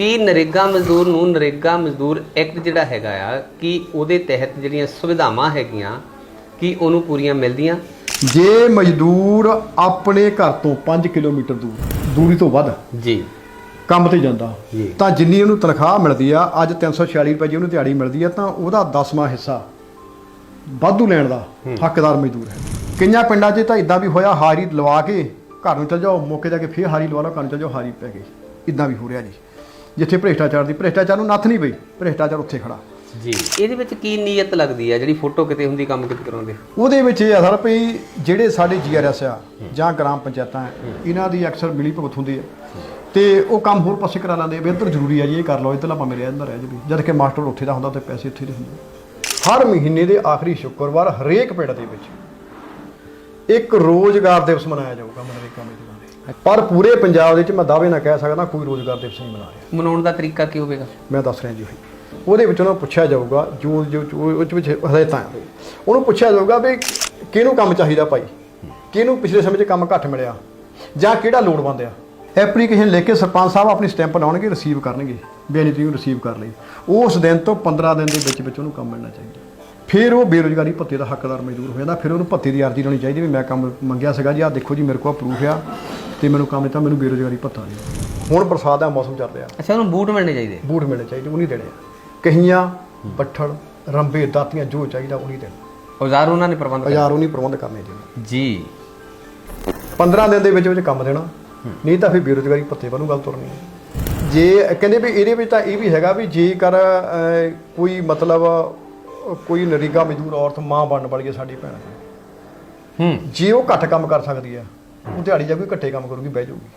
ਕੀ ਨਰੇਗਾ ਮਜ਼ਦੂਰ ਨੂੰ ਨਰੇਗਾ ਮਜ਼ਦੂਰ ਐਕਟ ਜਿਹੜਾ ਹੈਗਾ ਆ ਕੀ ਉਹਦੇ ਤਹਿਤ ਜਿਹੜੀਆਂ ਸੁਵਿਧਾਵਾਂ ਹੈਗੀਆਂ ਕੀ ਉਹਨੂੰ ਪੂਰੀਆਂ ਮਿਲਦੀਆਂ? ਜੇ ਮਜ਼ਦੂਰ ਆਪਣੇ ਘਰ ਤੋਂ 5 ਕਿਲੋਮੀਟਰ ਦੂਰ ਦੂਰੀ ਤੋਂ ਵੱਧ ਜੀ। ਕੰਮ ਤੇ ਜਾਂਦਾ ਜੀ। ਤਾਂ ਜਿੰਨੀ ਉਹਨੂੰ ਤਨਖਾਹ ਮਿਲਦੀ ਆ ਅੱਜ 346 ਰੁਪਏ ਜੇ ਉਹਨੂੰ ਦਿਹਾੜੀ ਮਿਲਦੀ ਆ ਤਾਂ ਉਹਦਾ 10ਵਾਂ ਹਿੱਸਾ ਵਾਧੂ ਲੈਣ ਦਾ ਹੱਕਦਾਰ ਮਜ਼ਦੂਰ ਹੈ। ਕਈਆਂ ਪਿੰਡਾਂ 'ਚ ਤਾਂ ਇਦਾਂ ਵੀ ਹੋਇਆ ਹਾਰੀ ਲਵਾ ਕੇ ਘਰ ਨੂੰ ਚਲ ਜਾਓ ਮੌਕੇ ਜਾ ਕੇ ਫੇਰ ਹਾਰੀ ਲਵਾ ਲਓ ਘਰ ਨੂੰ ਚਲ ਜਾਓ ਹਾਰੀ ਪੈ ਗਈ। ਇਦਾਂ ਵੀ ਹੋ ਰਿਹਾ ਜੀ। ਜਿੱਥੇ ਭ੍ਰਿਸ਼ਟਾਚਾਰ ਦੀ ਭ੍ਰਿਸ਼ਟਾਚਾਰ ਨੂੰ ਨੱਥ ਨਹੀਂ ਪਈ ਭ੍ਰਿਸ਼ਟਾਚਾਰ ਉੱਥੇ ਖੜਾ। ਜੀ। ਇਹਦੇ ਵਿੱਚ ਕੀ ਨੀਅਤ ਲੱਗਦੀ ਆ ਜਿਹੜੀ ਫੋਟੋ ਕਿਤੇ ਹੁੰਦੀ ਕੰਮ ਕਿਤੇ ਕਰਾਉਂਦੇ? ਉਹਦੇ ਵਿੱਚ ਇਹ ਆ ਸਰ ਵੀ ਜਿਹੜੇ ਸਾਡੇ ਜੀਆਰਐਸ ਆ ਜਾਂ ਗ੍ਰਾਮ ਪੰਚਾਇਤਾਂ ਆ, ਇਹਨਾਂ ਦੀ ਅਕਸਰ ਮਿਲੀ ਭਗਤ ਹੁੰਦੀ ਹੈ ਤੇ ਉਹ ਕੰਮ ਹੋਰ ਪਾਸੇ ਕਰਾ ਲੈਂਦੇ ਆ ਵੀ ਇੱਧਰ ਜ਼ਰੂਰੀ ਆ ਜੀ ਇਹ ਕਰ ਲਓ ਇੱਧਰਲਾ ਭਾਵੇਂ ਰਿਹਾ ਅੰਦਰ ਰਹਿ ਜਾਵੇ। ਜਦ ਕਿ ਮਾਸਟਰ ਉੱਥੇ ਦਾ ਹੁੰਦਾ ਤੇ ਪੈਸੇ ਉੱਥੇ ਦੇ ਹੁੰਦੇ ਹਰ ਮਹੀਨੇ ਦੇ ਆਖਰੀ ਸ਼ੁੱਕਰਵਾਰ ਹਰੇਕ ਪਿੰਡ ਦੇ ਵਿੱਚ ਇੱਕ ਰੋਜ਼ਗਾਰ ਦਿਵਸ ਮਨਾਇਆ ਜਾਊਗਾ ਮਨਰੇਗਾ ਮਜ਼ਦੂਰਾਂ ਦੇ। ਪਰ ਪੂਰੇ ਪੰਜਾਬ ਦੇ ਵਿੱਚ ਮੈਂ ਦਾਅਵੇ ਨਾਲ ਕਹਿ ਸਕਦਾ ਕੋਈ ਰੋਜ਼ਗਾਰ ਦਿਵਸ ਨਹੀਂ ਮਨਾ ਰਿਹਾ। ਮਨਾਉਣ ਦਾ ਤਰੀਕਾ ਕੀ ਹੋਵੇਗਾ? ਮੈਂ ਦੱਸ ਰਿਹਾ ਜੀ ਉਹੀ। ਉਹਦੇ ਵਿੱਚ ਉਹਨਾਂ ਨੂੰ ਪੁੱਛਿਆ ਜਾਊਗਾ ਜੋ ਜੋ ਉਹ ਵਿੱਚ ਹਦਾਇਤਾਂ ਉਹਨੂੰ ਪੁੱਛਿਆ ਜਾਊਗਾ ਵੀ ਕਿਹਨੂੰ ਕੰਮ ਚਾਹੀਦਾ ਭਾਈ? ਕਿਹਨੂੰ ਪਿਛਲੇ ਸਮੇਂ 'ਚ ਕੰਮ ਘੱਟ ਮਿਲਿਆ? ਜਾਂ ਕਿਹੜਾ ਲੋੜਵੰਦ ਆ? ਐਪਲੀਕੇਸ਼ਨ ਲੈ ਕੇ ਸਰਪੰਚ ਸਾਹਿਬ ਆਪਣੀ ਸਟੈਂਪ ਲਾਉਣਗੇ ਰਿਸੀਵ ਕਰਨਗੇ ਬੇਨੀ ਤਰੀਕ ਨੂੰ ਰਿਸੀਵ ਕਰ ਲਈ। ਉਸ ਦਿਨ ਤੋਂ 15 ਦਿਨ ਦੇ ਵਿੱਚ ਵਿੱਚ ਉਹਨੂੰ ਕੰਮ ਮਿਲਣਾ ਚਾਹੀਦਾ। ਫਿਰ ਉਹ ਬੇਰੁਜ਼ਗਾਰੀ ਭੱਤੇ ਦਾ ਹੱਕਦਾਰ ਮਜ਼ਦੂਰ ਹੋ ਜਾਂਦਾ ਫਿਰ ਉਹਨੂੰ ਭੱਤੇ ਦੀ ਅਰਜ਼ੀ ਲਾਉਣੀ ਚਾਹੀਦੀ ਵੀ ਮੈਂ ਕੰਮ ਮੰਗਿਆ ਸੀਗਾ ਜੀ ਆਹ ਦੇਖੋ ਜੀ ਮੇਰੇ ਕੋਲ ਪ੍ਰੂਫ ਆ ਤੇ ਮੈਨੂੰ ਕੰਮ ਦਿੱਤਾ ਮੈਨੂੰ ਬੇਰੁਜ਼ਗਾਰੀ ਭੱਤਾ ਨਹੀਂ। ਹੁਣ ਬਰਸਾਤ ਦਾ ਮੌਸਮ ਚੱਲ ਰਿਹਾ। ਅੱਛਾ ਉਹਨੂੰ ਬੂਟ ਮਿਲਣੇ ਚਾਹੀਦੇ? ਬੂਟ ਮਿਲਣੇ ਚਾਹੀਦੇ ਉਹ ਨਹੀਂ ਦੇਣੇ। ਕਹੀਆਂ ਬੱਠਲ ਰੰਬੇ ਦਾਤੀਆਂ ਜੋ ਚਾਹੀਦਾ ਉਹ ਨਹੀਂ ਦੇਣਾ। ਔਜ਼ਾਰ ਉਹਨਾਂ ਨੇ ਪ੍ਰਬੰਧ ਕਰ ਹਜ਼ਾਰ ਉਹ ਨਹੀਂ ਪ੍ਰਬੰਧ ਕਰਨੇ ਜੀ। ਜੀ। 15 ਦਿਨ ਦੇ ਵਿੱਚ ਵਿੱਚ ਕੰਮ ਦੇਣਾ। ਨਹੀਂ ਤਾਂ ਫਿਰ ਬੇਰੁਜ਼ਗਾਰੀ ਭੱਤੇ ਵੱਲੋਂ ਗੱਲ ਤੁਰਨੀ ਹੈ। ਜੇ ਕਹਿੰਦੇ ਵੀ ਇਹਦੇ ਵਿੱਚ ਤਾਂ ਇਹ ਵੀ ਹੈਗਾ ਵੀ ਜੇਕਰ ਅਹ, ਕੋਈ ਮਤਲਬ ਕੋਈ ਨਰੀਗਾ ਮਜ਼ਦੂਰ ਔਰਤ ਮਾਂ ਬਣਨ ਵਾਲੀ ਹੈ ਸਾਡੀ ਭੈਣ ਹੂੰ। ਜੇ ਉਹ ਘੱਟ ਕੰਮ ਕਰ ਸਕਦੀ ਹੈ ਉਹ ਦਿਹਾੜੀ ਜਾ ਕੋਈ ਘੱਟੇ ਕੰਮ ਕਰੂਗੀ ਬਹਿ ਜਾਊਗੀ।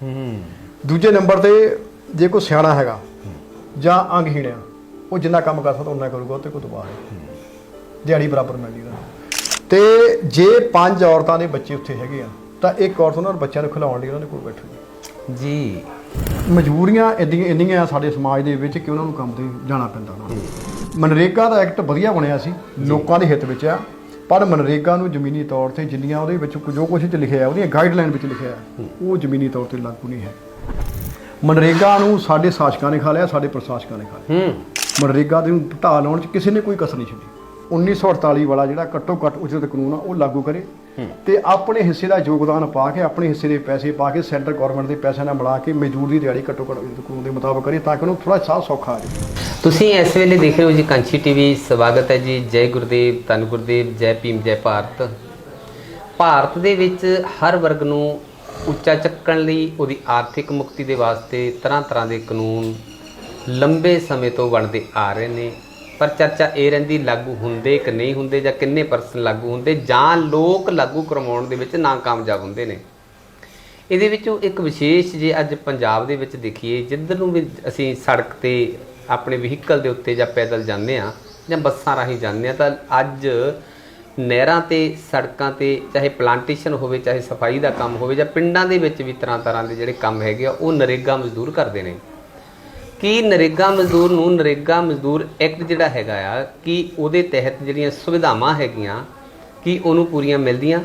ਹੂੰ ਦੂਜੇ ਨੰਬਰ ਤੇ ਜੇ ਕੋਈ ਸਿਆਣਾ ਹੈਗਾ ਜਾਂ ਅੰਗਹੀਣ ਆ ਉਹ ਜਿੰਨਾ ਕੰਮ ਕਰ ਸਕਦਾ ਉਨਾ ਕਰੂਗਾ ਤੇ ਕੋਈ ਦਬਾਅ ਹੈ। ਦਿਹਾੜੀ ਬਰਾਬਰ ਮਿਲਦੀ ਉਹਨੂੰ ਤੇ ਜੇ ਪੰਜ ਔਰਤਾਂ ਦੇ ਬੱਚੇ ਉੱਥੇ ਹੈਗੇ ਆ ਤਾਂ ਇੱਕ ਔਰਤ ਉਹਨਾਂ ਨੂੰ ਬੱਚਿਆਂ ਨੂੰ ਖਿਲਾਉਣ ਲਈ ਉਹਨਾਂ ਦੇ ਕੋਲ ਬੈਠੂਗੀ ਜੀ। ਮਜਬੂਰੀਆਂ ਇੰਨੀਆਂ ਇੰਨੀਆਂ ਆ ਸਾਡੇ ਸਮਾਜ ਦੇ ਵਿੱਚ ਕਿ ਉਹਨਾਂ ਨੂੰ ਕੰਮ ਤੇ ਜਾਣਾ ਪੈਂਦਾ ਉਹਨਾਂ ਨੂੰ। ਮਨਰੇਗਾ ਦਾ ਐਕਟ ਵਧੀਆ ਬਣਿਆ ਸੀ ਲੋਕਾਂ ਦੇ ਹਿੱਤ ਵਿੱਚ ਆ। ਪਰ ਮਨਰੇਗਾ ਨੂੰ ਜ਼ਮੀਨੀ ਤੌਰ ਤੇ ਜਿੰਨੀਆਂ ਉਹਦੇ ਵਿੱਚ ਜੋ ਕੁਝ ਚ ਲਿਖਿਆ ਹੈ ਉਹਦੀਆਂ ਗਾਈਡਲਾਈਨ ਵਿੱਚ ਲਿਖਿਆ ਉਹ ਜ਼ਮੀਨੀ ਤੌਰ ਤੇ ਲਾਗੂ ਨਹੀਂ ਹੈ। ਮਨਰੇਗਾ ਨੂੰ ਸਾਡੇ ਸ਼ਾਸਕਾਂ ਨੇ ਖਾ ਲਿਆ ਸਾਡੇ ਪ੍ਰਸ਼ਾਸਕਾਂ ਨੇ ਖਾ ਲਿਆ। ਮਨਰੇਗਾ ਦੇ ਨੂੰ ਢਾਹ ਲਾਉਣ ਚ ਕਿਸੇ ਨੇ ਕੋਈ ਕਸਰ ਨਹੀਂ ਛੱਡੀ। 1948 ਵਾਲਾ ਜਿਹੜਾ ਘੱਟੋ ਘੱਟ ਉਚਿਤ ਕਾਨੂੰਨ ਆ ਉਹ ਲਾਗੂ ਕਰੇ। ਤੇ ਆਪਣੇ ਹਿੱਸੇ ਦਾ ਯੋਗਦਾਨ ਪਾ ਕੇ, ਆਪਣੇ ਹਿੱਸੇ ਦੇ ਪੈਸੇ ਪਾ ਕੇ ਸੈਂਟਰ ਗਵਰਨਮੈਂਟ ਦੇ ਪੈਸੇ ਨਾਲ ਮਿਲਾ ਕੇ ਮਜ਼ਦੂਰ ਦੀ ਦਿਹਾੜੀ ਘੱਟੋ ਘੱਟ ਕਾਨੂੰਨ ਦੇ ਮੁਤਾਬਕ ਕਰੇ ਤਾਂ ਕਿ ਉਹਨੂੰ ਥੋੜਾ ਸਾਹ ਸੌਖਾ ਆ ਜਾਵੇ। ਤੁਸੀਂ ਇਸ ਵੇਲੇ ਦੇਖ ਰਹੇ ਹੋ ਜੀ ਕਾਂਚੀ ਟੀਵੀ ਸਵਾਗਤ ਹੈ ਜੀ। ਜੈ ਗੁਰਦੇਵ, ਧੰਨ ਗੁਰਦੇਵ, ਜੈ ਭੀਮ, ਜੈ ਭਾਰਤ। ਭਾਰਤ ਦੇ ਵਿੱਚ ਹਰ ਵਰਗ ਨੂੰ ਉੱਚਾ ਚੱਕਣ ਲਈ ਉਹਦੀ ਆਰਥਿਕ ਮੁਕਤੀ ਦੇ ਵਾਸਤੇ ਤਰ੍ਹਾਂ ਤਰ੍ਹਾਂ ਦੇ ਕਾਨੂੰਨ ਲੰਬੇ ਸਮੇਂ ਤੋਂ ਬਣਦੇ ਆ ਰਹੇ ਨੇ। ਪਰ ਚਰਚਾ ਇਹ ਰਹਿੰਦੀ ਲਾਗੂ ਹੁੰਦੇ ਕਿ ਨਹੀਂ ਹੁੰਦੇ ਜਾਂ ਕਿੰਨੇ ਪਰਸੈਂਟ ਲਾਗੂ ਹੁੰਦੇ ਜਾਂ ਲੋਕ ਲਾਗੂ ਕਰਵਾਉਣ ਦੇ ਵਿੱਚ ਨਾਕਾਮਯਾਬ ਹੁੰਦੇ ਨੇ। ਇਹਦੇ ਵਿੱਚੋਂ ਇੱਕ ਵਿਸ਼ੇਸ਼ ਜੇ ਅੱਜ ਪੰਜਾਬ ਦੇ ਵਿੱਚ ਦੇਖੀਏ, ਜਿੱਧਰ ਨੂੰ ਵੀ ਅਸੀਂ ਸੜਕ ਤੇ ਆਪਣੇ ਵਹੀਕਲ ਦੇ ਉੱਤੇ ਜਾਂ ਪੈਦਲ ਜਾਂਦੇ ਆ ਜਾਂ ਬੱਸਾਂ ਰਾਹੀਂ ਜਾਂਦੇ ਆ ਤਾਂ ਅੱਜ ਨਹਿਰਾਂ ਤੇ, ਸੜਕਾਂ ਤੇ ਚਾਹੇ ਪਲਾਂਟੇਸ਼ਨ ਹੋਵੇ, ਚਾਹੇ ਸਫ਼ਾਈ ਦਾ ਕੰਮ ਹੋਵੇ ਜਾਂ ਪਿੰਡਾਂ ਦੇ ਵਿੱਚ ਵੀ ਤਰ੍ਹਾਂ ਤਰ੍ਹਾਂ ਦੇ ਜਿਹੜੇ ਕੰਮ ਹੈਗੇ ਆ, ਉਹ ਨਰੇਗਾ ਮਜ਼ਦੂਰ ਕਰਦੇ ਨੇ। ਕੀ ਨਰੇਗਾ ਮਜ਼ਦੂਰ ਨੂੰ ਨਰੇਗਾ ਮਜ਼ਦੂਰ ਐਕਟ ਜਿਹੜਾ ਹੈਗਾ ਆ, ਕੀ ਉਹਦੇ ਤਹਿਤ ਜਿਹੜੀਆਂ ਸੁਵਿਧਾਵਾਂ ਹੈਗੀਆਂ, ਕੀ ਉਹਨੂੰ ਪੂਰੀਆਂ ਮਿਲਦੀਆਂ।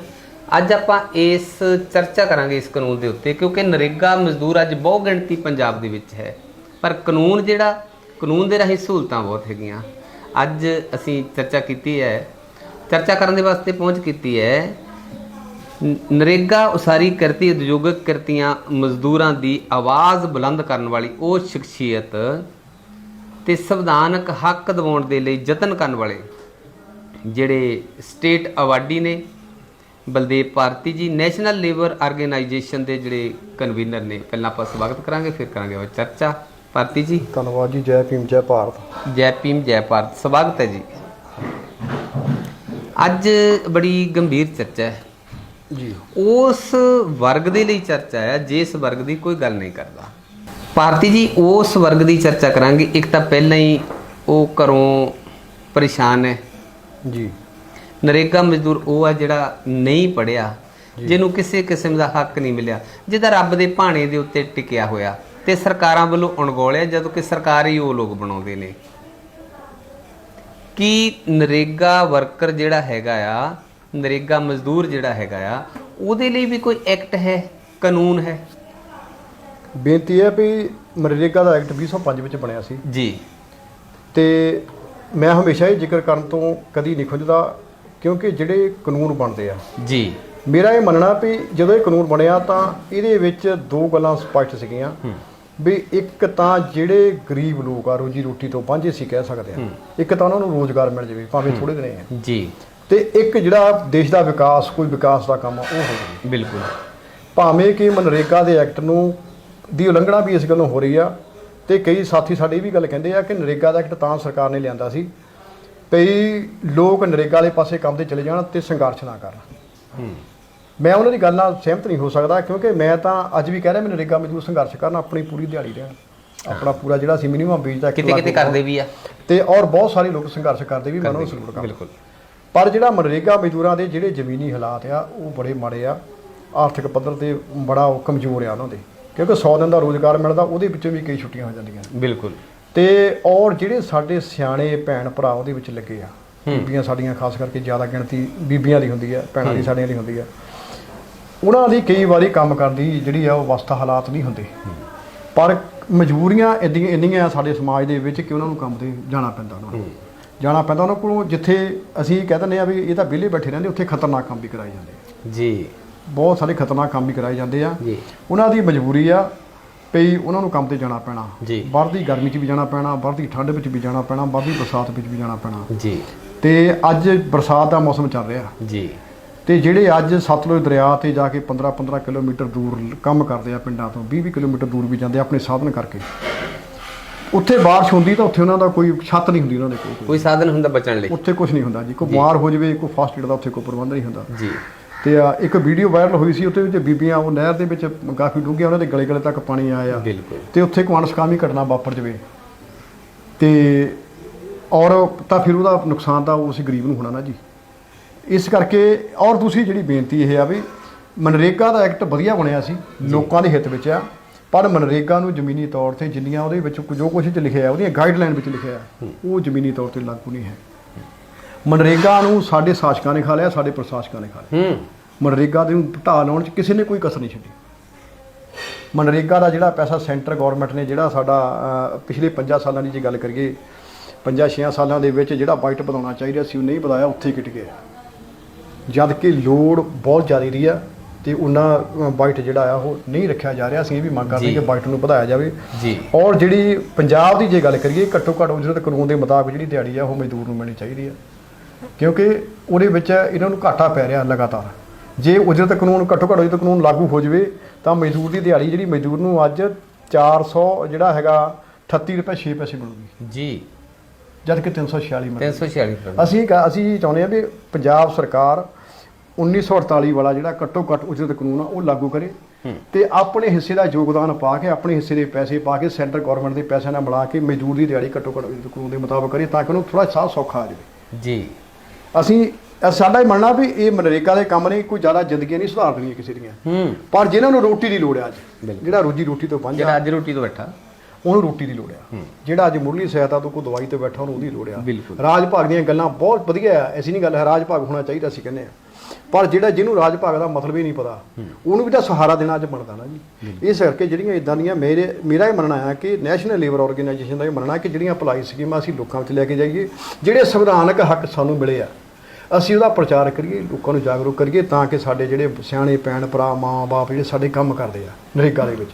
ਅੱਜ ਆਪਾਂ ਇਸ ਚਰਚਾ ਕਰਾਂਗੇ ਇਸ ਕਾਨੂੰਨ ਦੇ ਉੱਤੇ, ਕਿਉਂਕਿ ਨਰੇਗਾ ਮਜ਼ਦੂਰ ਅੱਜ ਬਹੁ ਗਿਣਤੀ ਪੰਜਾਬ ਦੇ ਵਿੱਚ ਹੈ। ਪਰ ਕਾਨੂੰਨ ਜਿਹੜਾ, ਕਾਨੂੰਨ ਦੇ ਰਾਹੀਂ ਸਹੂਲਤਾਂ ਬਹੁਤ ਹੈਗੀਆਂ। ਅੱਜ ਅਸੀਂ ਚਰਚਾ ਕੀਤੀ ਹੈ, ਚਰਚਾ ਕਰਨ ਦੇ ਵਾਸਤੇ ਪਹੁੰਚ ਕੀਤੀ ਹੈ ਨਰੇਗਾ ਉਸਾਰੀ ਕਿਰਤੀ ਉਦਯੋਗਿਕ ਕਿਰਤੀਆਂ ਮਜ਼ਦੂਰਾਂ ਦੀ ਆਵਾਜ਼ ਬੁਲੰਦ ਕਰਨ ਵਾਲੀ ਉਹ ਸ਼ਖਸੀਅਤ ਤੇ ਸੰਵਿਧਾਨਕ ਹੱਕ ਦਿਵਾਉਣ ਦੇ ਲਈ ਯਤਨ ਕਰਨ ਵਾਲੇ ਜਿਹੜੇ ਸਟੇਟ ਅਵਾਰਡੀ ਨੇ ਬਲਦੇਵ ਭਾਰਤੀ ਜੀ ਨੈਸ਼ਨਲ ਲੇਬਰ ਆਰਗੇਨਾਈਜੇਸ਼ਨ ਦੇ ਜਿਹੜੇ ਕਨਵੀਨਰ ਨੇ। ਪਹਿਲਾਂ ਆਪਾਂ ਸਵਾਗਤ ਕਰਾਂਗੇ ਫਿਰ ਕਰਾਂਗੇ ਉਹ ਚਰਚਾ। ਭਾਰਤੀ ਜੀ। ਧੰਨਵਾਦ ਜੀ ਜੈ ਭੀਮ ਜੈ ਭਾਰਤ। ਜੈ ਭੀਮ ਜੈ ਭਾਰਤ। ਸਵਾਗਤ ਹੈ ਜੀ। ਅੱਜ ਬੜੀ ਗੰਭੀਰ ਚਰਚਾ ਹੈ। ਜੀ। ਉਸ ਵਰਗ ਦੇ ਲਈ ਚਰਚਾ ਹੈ ਜਿਸ ਵਰਗ ਦੀ ਕੋਈ ਗੱਲ ਨਹੀਂ ਕਰਦਾ। ਭਾਰਤੀ ਜੀ ਉਸ ਵਰਗ ਦੀ ਚਰਚਾ ਕਰਾਂਗੇ। ਇੱਕ ਤਾਂ ਪਹਿਲਾਂ ਹੀ ਉਹ ਘਰੋਂ ਪਰੇਸ਼ਾਨ ਹੈ। ਜੀ। ਨਰੇਗਾ ਮਜ਼ਦੂਰ ਉਹ ਹੈ ਜਿਹੜਾ ਨਹੀਂ ਪੜਿਆ ਜਿਹਨੂੰ ਕਿਸੇ ਕਿਸਮ ਦਾ ਹੱਕ ਨਹੀਂ ਮਿਲਿਆ ਜਿਹਦਾ ਰੱਬ ਦੇ ਭਾਣੇ ਦੇ ਉੱਤੇ ਟਿਕਿਆ ਹੋਇਆ ਤੇ ਸਰਕਾਰਾਂ ਵੱਲੋਂ ਅਣਗੌਲਿਆ ਜਦੋਂ ਕਿ ਸਰਕਾਰ ਹੀ ਉਹ ਲੋਕ ਬਣਾਉਂਦੇ ਨੇ। ਕੀ ਨਰੇਗਾ ਵਰਕਰ ਜਿਹੜਾ ਹੈਗਾ ਆ ਨਰੇਗਾ ਮਜ਼ਦੂਰ ਜਿਹੜਾ ਹੈਗਾ ਆ ਉਹਦੇ ਲਈ ਵੀ ਕੋਈ ਐਕਟ ਹੈ ਕਾਨੂੰਨ ਹੈ? ਬੇਨਤੀ ਹੈ ਵੀ ਮਨਰੇਗਾ ਦਾ ਐਕਟ 2005 ਵਿੱਚ ਬਣਿਆ ਸੀ। ਜੀ। ਤੇ ਮੈਂ ਹਮੇਸ਼ਾ ਇਹ ਜ਼ਿਕਰ ਕਰਨ ਤੋਂ ਕਦੀ ਨਹੀਂ ਖੁੰਝਦਾ ਕਿਉਂਕਿ ਜਿਹੜੇ ਕਾਨੂੰਨ ਬਣਦੇ ਆ। ਜੀ। ਮੇਰਾ ਇਹ ਮੰਨਣਾ ਵੀ ਜਦੋਂ ਇਹ ਕਾਨੂੰਨ ਬਣਿਆ ਤਾਂ ਇਹਦੇ ਵਿੱਚ ਦੋ ਗੱਲਾਂ ਸਪਸ਼ਟ ਸੀਗੀਆਂ। ਵੀ ਇੱਕ ਤਾਂ ਜਿਹੜੇ ਗਰੀਬ ਲੋਕ ਆ ਰੋਜੀ ਰੋਟੀ ਤੋਂ ਵਾਂਝੇ ਸੀ ਕਹਿ ਸਕਦੇ ਆ। ਇੱਕ ਤਾਂ ਉਹਨਾਂ ਨੂੰ ਰੋਜ਼ਗਾਰ ਮਿਲ ਜਾਵੇ ਭਾਵੇਂ ਥੋੜੇ ਦਿਨੇ ਆ। ਜੀ। ਤੇ ਇੱਕ ਜਿਹੜਾ ਦੇਸ਼ ਦਾ ਵਿਕਾਸ ਕੋਈ ਵਿਕਾਸ ਦਾ ਕੰਮ ਆ ਉਹ ਹੋ ਜਾਵੇ ਬਿਲਕੁਲ। ਭਾਵੇਂ ਕਿ ਮਨਰੇਗਾ ਦੇ ਐਕਟ ਨੂੰ ਦੀ ਉਲੰਘਣਾ ਵੀ ਇਸ ਗੱਲੋਂ ਹੋ ਰਹੀ ਆ ਤੇ ਕਈ ਸਾਥੀ ਸਾਡੇ ਇਹ ਵੀ ਗੱਲ ਕਹਿੰਦੇ ਆ ਕਿ ਨਰੇਗਾ ਦਾ ਐਕਟ ਤਾਂ ਸਰਕਾਰ ਨੇ ਲਿਆਂਦਾ ਸੀ ਭਈ ਲੋਕ ਨਰੇਗਾ ਵਾਲੇ ਪਾਸੇ ਕੰਮ ਤੇ ਚਲੇ ਜਾਣ ਤੇ ਸੰਘਰਸ਼ ਨਾ ਕਰਨ। ਹੂੰ। ਮੈਂ ਉਹਨਾਂ ਦੀ ਗੱਲ ਨਾਲ ਸਹਿਮਤ ਨਹੀਂ ਹੋ ਸਕਦਾ ਕਿਉਂਕਿ ਮੈਂ ਤਾਂ ਅੱਜ ਵੀ ਕਹਿ ਰਿਹਾ ਮੈਂ ਨਰੇਗਾ ਮਜ਼ਦੂਰ ਸੰਘਰਸ਼ ਕਰਨ ਆਪਣੀ ਪੂਰੀ ਦਿਹਾੜੀ ਦੇਣ ਆਪਣਾ ਪੂਰਾ ਜਿਹੜਾ ਸੀ ਮਿਨੀਮਮ ਵੇਜ ਦਾ ਇੱਕ ਕਿਤੇ ਕਿਤੇ ਕਰਦੇ ਵੀ ਆ। ਤੇ ਔਰ ਬਹੁਤ ਸਾਰੇ ਲੋਕ ਸੰਘਰਸ਼ ਕਰਦੇ ਵੀ ਮੈਂ ਉਹਨਾਂ ਨੂੰ ਸਲੂਟ ਕਰਦਾ ਬਿਲਕੁਲ। ਪਰ ਜਿਹੜਾ ਮਨਰੇਗਾ ਮਜ਼ਦੂਰਾਂ ਦੇ ਜਿਹੜੇ ਜ਼ਮੀਨੀ ਹਾਲਾਤ ਆ ਉਹ ਬੜੇ ਮਾੜੇ ਆ। ਆਰਥਿਕ ਪੱਧਰ ਤੇ ਬੜਾ ਉਹ ਕਮਜ਼ੋਰ ਆ ਉਹਨਾਂ ਦੇ। ਕਿਉਂਕਿ 100 ਦਿਨ ਦਾ ਰੋਜ਼ਗਾਰ ਮਿਲਦਾ ਉਹਦੇ ਵਿੱਚੋਂ ਵੀ ਕਈ ਛੁੱਟੀਆਂ ਹੋ ਜਾਂਦੀਆਂ ਬਿਲਕੁਲ। ਤੇ ਔਰ ਜਿਹੜੇ ਸਾਡੇ ਸਿਆਣੇ ਭੈਣ ਭਰਾ ਉਹਦੇ ਵਿੱਚ ਲੱਗੇ ਆ ਬੀਬੀਆਂ ਸਾਡੀਆਂ ਖਾਸ ਕਰਕੇ ਜ਼ਿਆਦਾ ਗਿਣਤੀ ਬੀਬੀਆਂ ਦੀ ਹੁੰਦੀ ਆ ਭੈਣਾਂ ਦੀ ਸਾਡੀਆਂ ਦੀ ਹੁੰਦੀ ਆ। ਉਹਨਾਂ ਦੀ ਕਈ ਵਾਰੀ ਕੰਮ ਕਰਨ ਦੀ ਜਿਹੜੀ ਆ ਉਹ ਅਵਸਥਾ ਹਾਲਾਤ ਨਹੀਂ ਹੁੰਦੇ। ਪਰ ਮਜਬੂਰੀਆਂ ਇੰਨੀਆਂ ਇੰਨੀਆਂ ਆ ਸਾਡੇ ਸਮਾਜ ਦੇ ਵਿੱਚ ਕਿ ਉਹਨਾਂ ਨੂੰ ਕੰਮ ਤੇ ਜਾਣਾ ਪੈਂਦਾ ਉਹਨਾਂ ਨੂੰ। ਜਾਣਾ ਪੈਂਦਾ ਉਹਨਾਂ ਕੋਲੋਂ ਜਿੱਥੇ ਅਸੀਂ ਕਹਿ ਦਿੰਦੇ ਆ ਵੀ ਇਹ ਤਾਂ ਵਿਹਲੇ ਬੈਠੇ ਰਹਿੰਦੇ ਉੱਥੇ ਖਤਰਨਾਕ ਕੰਮ ਵੀ ਕਰਾਏ ਜਾਂਦੇ ਆ। ਜੀ। ਬਹੁਤ ਸਾਰੇ ਖਤਰਨਾਕ ਕੰਮ ਵੀ ਕਰਾਏ ਜਾਂਦੇ ਆ। ਜੀ। ਉਹਨਾਂ ਦੀ ਮਜਬੂਰੀ ਆ ਪਈ ਉਹਨਾਂ ਨੂੰ ਕੰਮ ਤੇ ਜਾਣਾ ਪੈਣਾ। ਜੀ। ਬਾਹਰ ਦੀ ਗਰਮੀ 'ਚ ਵੀ ਜਾਣਾ ਪੈਣਾ ਬਾਹਰ ਦੀ ਠੰਡ ਵਿੱਚ ਵੀ ਜਾਣਾ ਪੈਣਾ ਬਾਹਰ ਦੀ ਬਰਸਾਤ ਵਿੱਚ ਵੀ ਜਾਣਾ ਪੈਣਾ। ਜੀ। ਤੇ ਅੱਜ ਬਰਸਾਤ ਦਾ ਮੌਸਮ ਚੱਲ ਰਿਹਾ। ਜੀ। ਤੇ ਜਿਹੜੇ ਅੱਜ ਸਤਲੁਜ ਦਰਿਆ ਤੇ ਜਾ ਕੇ 15-15 ਕਿਲੋਮੀਟਰ ਦੂਰ ਕੰਮ ਕਰਦੇ ਆ ਪਿੰਡਾਂ ਤੋਂ 20-20 ਕਿਲੋਮੀਟਰ ਦੂਰ ਵੀ ਜਾਂਦੇ ਆਪਣੇ ਸਾਧਨ ਕਰਕੇ। ਉੱਥੇ ਬਾਰਿਸ਼ ਹੁੰਦੀ ਤਾਂ ਉੱਥੇ ਉਹਨਾਂ ਦਾ ਕੋਈ ਛੱਤ ਨਹੀਂ ਹੁੰਦੀ ਉਹਨਾਂ ਦੇ ਕੋਲ ਕੋਈ। ਸਾਧਨ ਹੁੰਦਾ ਬਚਣ ਲਈ। ਉੱਥੇ ਕੁਝ ਨਹੀਂ ਹੁੰਦਾ ਜੀ ਕੋਈ ਬਿਮਾਰ ਹੋ ਜਾਵੇ ਕੋਈ ਫਸਟ ਏਡ ਦਾ ਉੱਥੇ ਕੋਈ ਪ੍ਰਬੰਧ ਨਹੀਂ ਹੁੰਦਾ। ਜੀ। ਤੇ ਇੱਕ ਵੀਡੀਓ ਵਾਇਰਲ ਹੋਈ ਸੀ ਉੱਥੇ ਵਿੱਚ ਬੀਬੀਆਂ ਉਹ ਨਹਿਰ ਦੇ ਵਿੱਚ ਕਾਫੀ ਡੂੰਘੀਆਂ ਉਹਨਾਂ ਦੇ ਗਲੇ ਗਲੇ ਤੱਕ ਪਾਣੀ ਆਇਆ। ਬਿਲਕੁਲ। ਤੇ ਉੱਥੇ ਕੋਈ ਅਣਸਕਾਮੀ ਘਟਨਾ ਵਾਪਰ ਜਵੇ। ਤੇ ਔਰ ਤਾਂ ਫਿਰ ਉਹਦਾ ਨੁਕਸਾਨ ਤਾਂ ਉਸ ਗਰੀਬ ਨੂੰ ਹੋਣਾ ਨਾ ਜੀ। ਇਸ ਕਰਕੇ ਔਰ ਦੂਸਰੀ ਜਿਹੜੀ ਬੇਨਤੀ ਇਹ ਆ ਵੀ ਮਨਰੇਗਾ ਦਾ ਐਕਟ ਵਧੀਆ ਬਣਿਆ ਸੀ ਲੋਕਾਂ ਦੇ ਹਿੱਤ ਵਿੱਚ ਆ। ਪਰ ਮਨਰੇਗਾ ਨੂੰ ਜ਼ਮੀਨੀ ਤੌਰ ਤੇ ਜਿੰਨੀਆਂ ਉਹਦੇ ਵਿੱਚ ਜੋ ਕੁਝ ਚ ਲਿਖਿਆ ਹੈ ਉਹਦੀਆਂ ਗਾਈਡਲਾਈਨ ਵਿੱਚ ਲਿਖਿਆ ਹੈ ਉਹ ਜ਼ਮੀਨੀ ਤੌਰ ਤੇ ਲਾਗੂ ਨਹੀਂ ਹੈ। ਮਨਰੇਗਾ ਨੂੰ ਸਾਡੇ ਸ਼ਾਸਕਾਂ ਨੇ ਖਾ ਲਿਆ ਸਾਡੇ ਪ੍ਰਸ਼ਾਸਕਾਂ ਨੇ ਖਾ ਲਿਆ। ਮਨਰੇਗਾ ਦੇ ਨੂੰ ਢਾਹ ਲਾਉਣ ਚ ਕਿਸੇ ਨੇ ਕੋਈ ਕਸਰ ਨਹੀਂ ਛੱਡੀ। ਮਨਰੇਗਾ ਦਾ ਜਿਹੜਾ ਪੈਸਾ ਸੈਂਟਰ ਗਵਰਨਮੈਂਟ ਨੇ ਜਿਹੜਾ ਸਾਡਾ ਪਿਛਲੇ 5 ਸਾਲਾਂ ਦੀ ਜੇ ਗੱਲ ਕਰੀਏ 5-6 ਸਾਲਾਂ ਦੇ ਵਿੱਚ ਜਿਹੜਾ ਬਾਈਟ ਵਧਾਉਣਾ ਚਾਹੀਦਾ ਸੀ ਉਹ ਨਹੀਂ ਵਧਾਇਆ ਉੱਥੇ ਕਿਟ ਗਿਆ। ਜਦ ਕਿ ਲੋੜ ਬਹੁਤ ਜ਼ਿਆਦਾ ਰਹੀ ਆ ਤੇ ਉਹਨਾਂ ਬਾਈਟ ਜਿਹੜਾ ਆ ਉਹ ਨਹੀਂ ਰੱਖਿਆ ਜਾ ਰਿਹਾ। ਅਸੀਂ ਇਹ ਵੀ ਮੰਗ ਕਰਦੇ। ਕਿ ਬਾਈਟ ਨੂੰ ਵਧਾਇਆ ਜਾਵੇ। ਜੀ। ਔਰ ਜਿਹੜੀ ਪੰਜਾਬ ਦੀ ਜੇ ਗੱਲ ਕਰੀਏ ਘੱਟੋ ਘੱਟ ਉਜਰਤ ਕਾਨੂੰਨ ਦੇ ਮੁਤਾਬਕ ਜਿਹੜੀ ਦਿਹਾੜੀ ਆ ਉਹ ਮਜ਼ਦੂਰ ਨੂੰ ਮਿਲਣੀ ਚਾਹੀਦੀ ਆ। ਕਿਉਂਕਿ ਉਹਦੇ ਵਿੱਚ ਇਹਨਾਂ ਨੂੰ ਘਾਟਾ ਪੈ ਰਿਹਾ ਲਗਾਤਾਰ। ਜੇ ਉਜਰਤ ਕਾਨੂੰਨ ਘੱਟੋ ਘੱਟ ਉਜਰਤ ਕਾਨੂੰਨ ਲਾਗੂ ਹੋ ਜਾਵੇ ਤਾਂ ਮਜ਼ਦੂਰ ਦੀ ਦਿਹਾੜੀ ਜਿਹੜੀ ਮਜ਼ਦੂਰ ਨੂੰ ਅੱਜ 400 ਜਿਹੜਾ ਹੈਗਾ 38 ਰੁਪਏ 6 ਪੈਸੇ ਮਿਲੂਗੀ। ਜੀ। ਜਦ ਕਿ 346 ਮਿਲੂਗੀ। 346 ਰੁਪਏ। ਅਸੀਂ ਅਸੀਂ ਚਾਹੁੰਦੇ ਹਾਂ ਵੀ ਪੰਜਾਬ ਸਰਕਾਰ 1948 ਵਾਲਾ ਜਿਹੜਾ ਘੱਟੋ ਘੱਟ ਉਜਰਤ ਕਾਨੂੰਨ ਆ ਉਹ ਲਾਗੂ ਕਰੇ। ਤੇ ਆਪਣੇ ਹਿੱਸੇ ਦਾ ਯੋਗਦਾਨ ਪਾ ਕੇ ਆਪਣੇ ਹਿੱਸੇ ਦੇ ਪੈਸੇ ਪਾ ਕੇ ਸੈਂਟਰ ਗਵਰਨਮੈਂਟ ਦੇ ਪੈਸਿਆਂ ਨਾਲ ਮਿਲਾ ਕੇ ਮਜ਼ਦੂਰ ਦੀ ਦਿਹਾੜੀ ਘੱਟੋ ਘੱਟ ਉਜਰਤ ਕਾਨੂੰਨ ਦੇ ਮੁਤਾਬਕ ਕਰੇ ਤਾਂ ਕਿ ਉਹਨੂੰ ਥੋੜਾ ਸਾਹ ਸੌਖਾ ਆ ਜਾਵੇ। ਜੀ। ਅਸੀਂ ਸਾਡਾ ਇਹ ਮੰਨਣਾ ਵੀ ਇਹ ਮਨਰੇਗਾ ਦੇ ਕੰਮ ਨੇ ਕੋਈ ਜ਼ਿਆਦਾ ਜ਼ਿੰਦਗੀਆਂ ਨਹੀਂ ਸੁਧਾਰ ਦੇਣੀਆਂ ਕਿਸੇ ਦੀਆਂ। ਹੂੰ। ਪਰ ਜਿਨ੍ਹਾਂ ਨੂੰ ਰੋਟੀ ਦੀ ਲੋੜ ਹੈ ਅੱਜ। ਜਿਹੜਾ ਰੋਜੀ ਰੋਟੀ ਤੋਂ ਵਾਂਝਾ ਜਿਹੜਾ ਅੱਜ ਰੋਟੀ ਤੋਂ ਬੈਠਾ। ਉਹਨੂੰ ਰੋਟੀ ਦੀ ਲੋੜ ਆ। ਜਿਹੜਾ ਅੱਜ ਮੁੱਢਲੀ ਸਹਾਇਤਾ ਤੋਂ ਕੋਈ ਦਵਾਈ ਤੇ ਬੈਠਾ ਉਹਨੂੰ ਉਹਦੀ ਲੋੜ ਆ। ਰਾਜ ਭਾਗ ਦੀਆਂ ਗੱਲਾਂ ਬਹੁਤ ਵਧੀਆ ਐਸੀ ਨਹੀਂ ਗੱਲ ਹੈ ਰਾਜ ਭਾਗ ਹੋਣਾ ਚਾਹੀਦਾ ਅਸੀਂ ਕਹਿੰਦੇ ਆ। ਪਰ ਜਿਹੜਾ ਜਿਹਨੂੰ ਰਾਜ ਭਾਗ ਦਾ ਮਤਲਬ ਹੀ ਨਹੀਂ ਪਤਾ ਉਹਨੂੰ ਵੀ ਤਾਂ ਸਹਾਰਾ ਦੇਣਾ ਅੱਜ ਬਣਦਾ ਨਾ ਜੀ। ਇਸ ਕਰਕੇ ਜਿਹੜੀਆਂ ਇਦਾਂ ਦੀਆਂ ਮੇਰੇ ਮੇਰਾ ਇਹ ਮੰਨਣਾ ਆ ਕਿ ਨੈਸ਼ਨਲ ਲੇਬਰ ਆਰਗੇਨਾਈਜੇਸ਼ਨ ਦਾ ਇਹ ਮੰਨਣਾ ਕਿ ਜਿਹੜੀਆਂ ਅਪਲਾਈ ਸਕੀਮਾਂ ਅਸੀਂ ਲੋਕਾਂ ਵਿੱਚ ਲੈ ਕੇ ਜਾਈਏ ਜਿਹੜੇ ਸੰਵਿਧਾਨਕ ਹੱਕ ਸਾਨੂੰ ਮਿਲੇ ਆ ਅਸੀਂ ਉਹਦਾ ਪ੍ਰਚਾਰ ਕਰੀਏ ਲੋਕਾਂ ਨੂੰ ਜਾਗਰੂਕ ਕਰੀਏ ਤਾਂ ਕਿ ਸਾਡੇ ਜਿਹੜੇ ਸਿਆਣੇ ਭੈਣ ਭਰਾ ਮਾਂ ਬਾਪ ਜਿਹੜੇ ਸਾਡੇ ਕੰਮ ਕਰਦੇ ਆ ਨਰੇਗਾ ਦੇ ਵਿੱਚ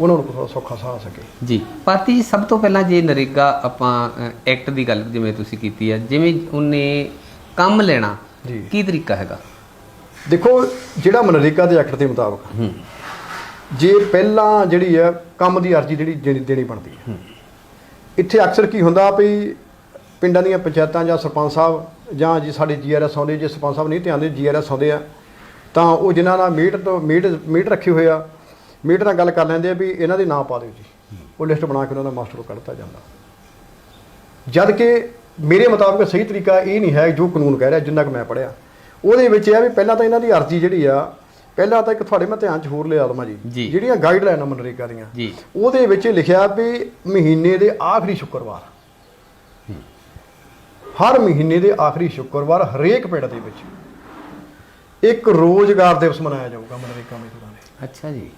ਉਹਨਾਂ ਨੂੰ ਥੋੜ੍ਹਾ ਸੌਖਾ ਸਾਹ ਸਕੇ। ਜੀ। ਭਾਰਤੀ ਜੀ ਸਭ ਤੋਂ ਪਹਿਲਾਂ ਜੇ ਨਰੇਗਾ ਆਪਾਂ ਐਕਟ ਦੀ ਗੱਲ ਜਿਵੇਂ ਤੁਸੀਂ ਕੀਤੀ ਹੈ ਜਿਵੇਂ ਉਹਨੇ ਕੰਮ ਲੈਣਾ ਜੀ। ਕੀ ਤਰੀਕਾ ਹੈਗਾ? ਦੇਖੋ ਜਿਹੜਾ ਮਨਰੇਗਾ ਦੇ ਐਕਟ ਦੇ ਮੁਤਾਬਕ ਜੇ ਪਹਿਲਾਂ ਜਿਹੜੀ ਹੈ ਕੰਮ ਦੀ ਅਰਜ਼ੀ ਜਿਹੜੀ ਦੇਣੀ ਬਣਦੀ ਹੈ। ਇੱਥੇ ਅਕਸਰ ਕੀ ਹੁੰਦਾ ਵੀ ਪਿੰਡਾਂ ਦੀਆਂ ਪੰਚਾਇਤਾਂ ਜਾਂ ਸਰਪੰਚ ਸਾਹਿਬ ਜਾਂ ਜੇ ਸਾਡੇ ਜੀਆਰਐਸ ਆਉਂਦੇ ਜੇ ਸਰਪੰਚ ਸਾਹਿਬ ਨਹੀਂ ਧਿਆਨ ਦੇ ਜੀਆਰਐਸ ਆਉਂਦੇ ਆ ਤਾਂ ਉਹ ਜਿਨ੍ਹਾਂ ਨਾਲ ਮੀਟ ਤੋਂ ਮੀਟ ਮੀਟ ਰੱਖੇ ਹੋਏ ਆ ਮੀਟ ਨਾਲ ਗੱਲ ਕਰ ਲੈਂਦੇ ਆ ਵੀ ਇਹਨਾਂ ਦੇ ਨਾਂ ਪਾ ਦਿਓ ਜੀ। ਉਹ ਲਿਸਟ ਬਣਾ ਕੇ ਉਹਨਾਂ ਦਾ ਮਾਸਟਰ ਕੱਢਤਾ ਜਾਂਦਾ। ਜਦ ਕਿ ਮੇਰੇ ਮੁਤਾਬਕ ਸਹੀ ਤਰੀਕਾ ਇਹ ਨਹੀਂ ਹੈ ਜੋ ਕਾਨੂੰਨ ਕਹਿ ਰਿਹਾ ਜਿੰਨਾ ਕਿ ਮੈਂ ਪੜਿਆ ਉਹਦੇ ਵਿੱਚ ਇਹ ਆ ਵੀ ਪਹਿਲਾਂ ਤਾਂ ਇਹਨਾਂ ਦੀ ਅਰਜ਼ੀ ਜਿਹੜੀ ਆ ਪਹਿਲਾਂ ਤਾਂ ਇੱਕ ਤੁਹਾਡੇ ਮੈਂ ਧਿਆਨ 'ਚ ਹੋਰ ਲਿਆ ਦਵਾਂ ਜੀ। ਜਿਹੜੀਆਂ ਗਾਈਡਲਾਈਨਾਂ ਮਨਰੇਗਾ ਦੀਆਂ। ਉਹਦੇ ਵਿੱਚ ਲਿਖਿਆ ਵੀ ਮਹੀਨੇ ਦੇ ਆਖਰੀ ਸ਼ੁੱਕਰਵਾਰ। ਹਰ ਮਹੀਨੇ ਦੇ ਆਖਰੀ ਸ਼ੁੱਕਰਵਾਰ ਹਰੇਕ ਪਿੰਡ ਦੇ ਵਿੱਚ। ਇੱਕ ਰੋਜ਼ਗਾਰ ਦਿਵਸ ਮਨਾਇਆ ਜਾਊਗਾ ਮਨਰੇਗਾ ਮਜ਼ਦੂਰਾਂ ਦੇ। ਅੱਛਾ ਜੀ।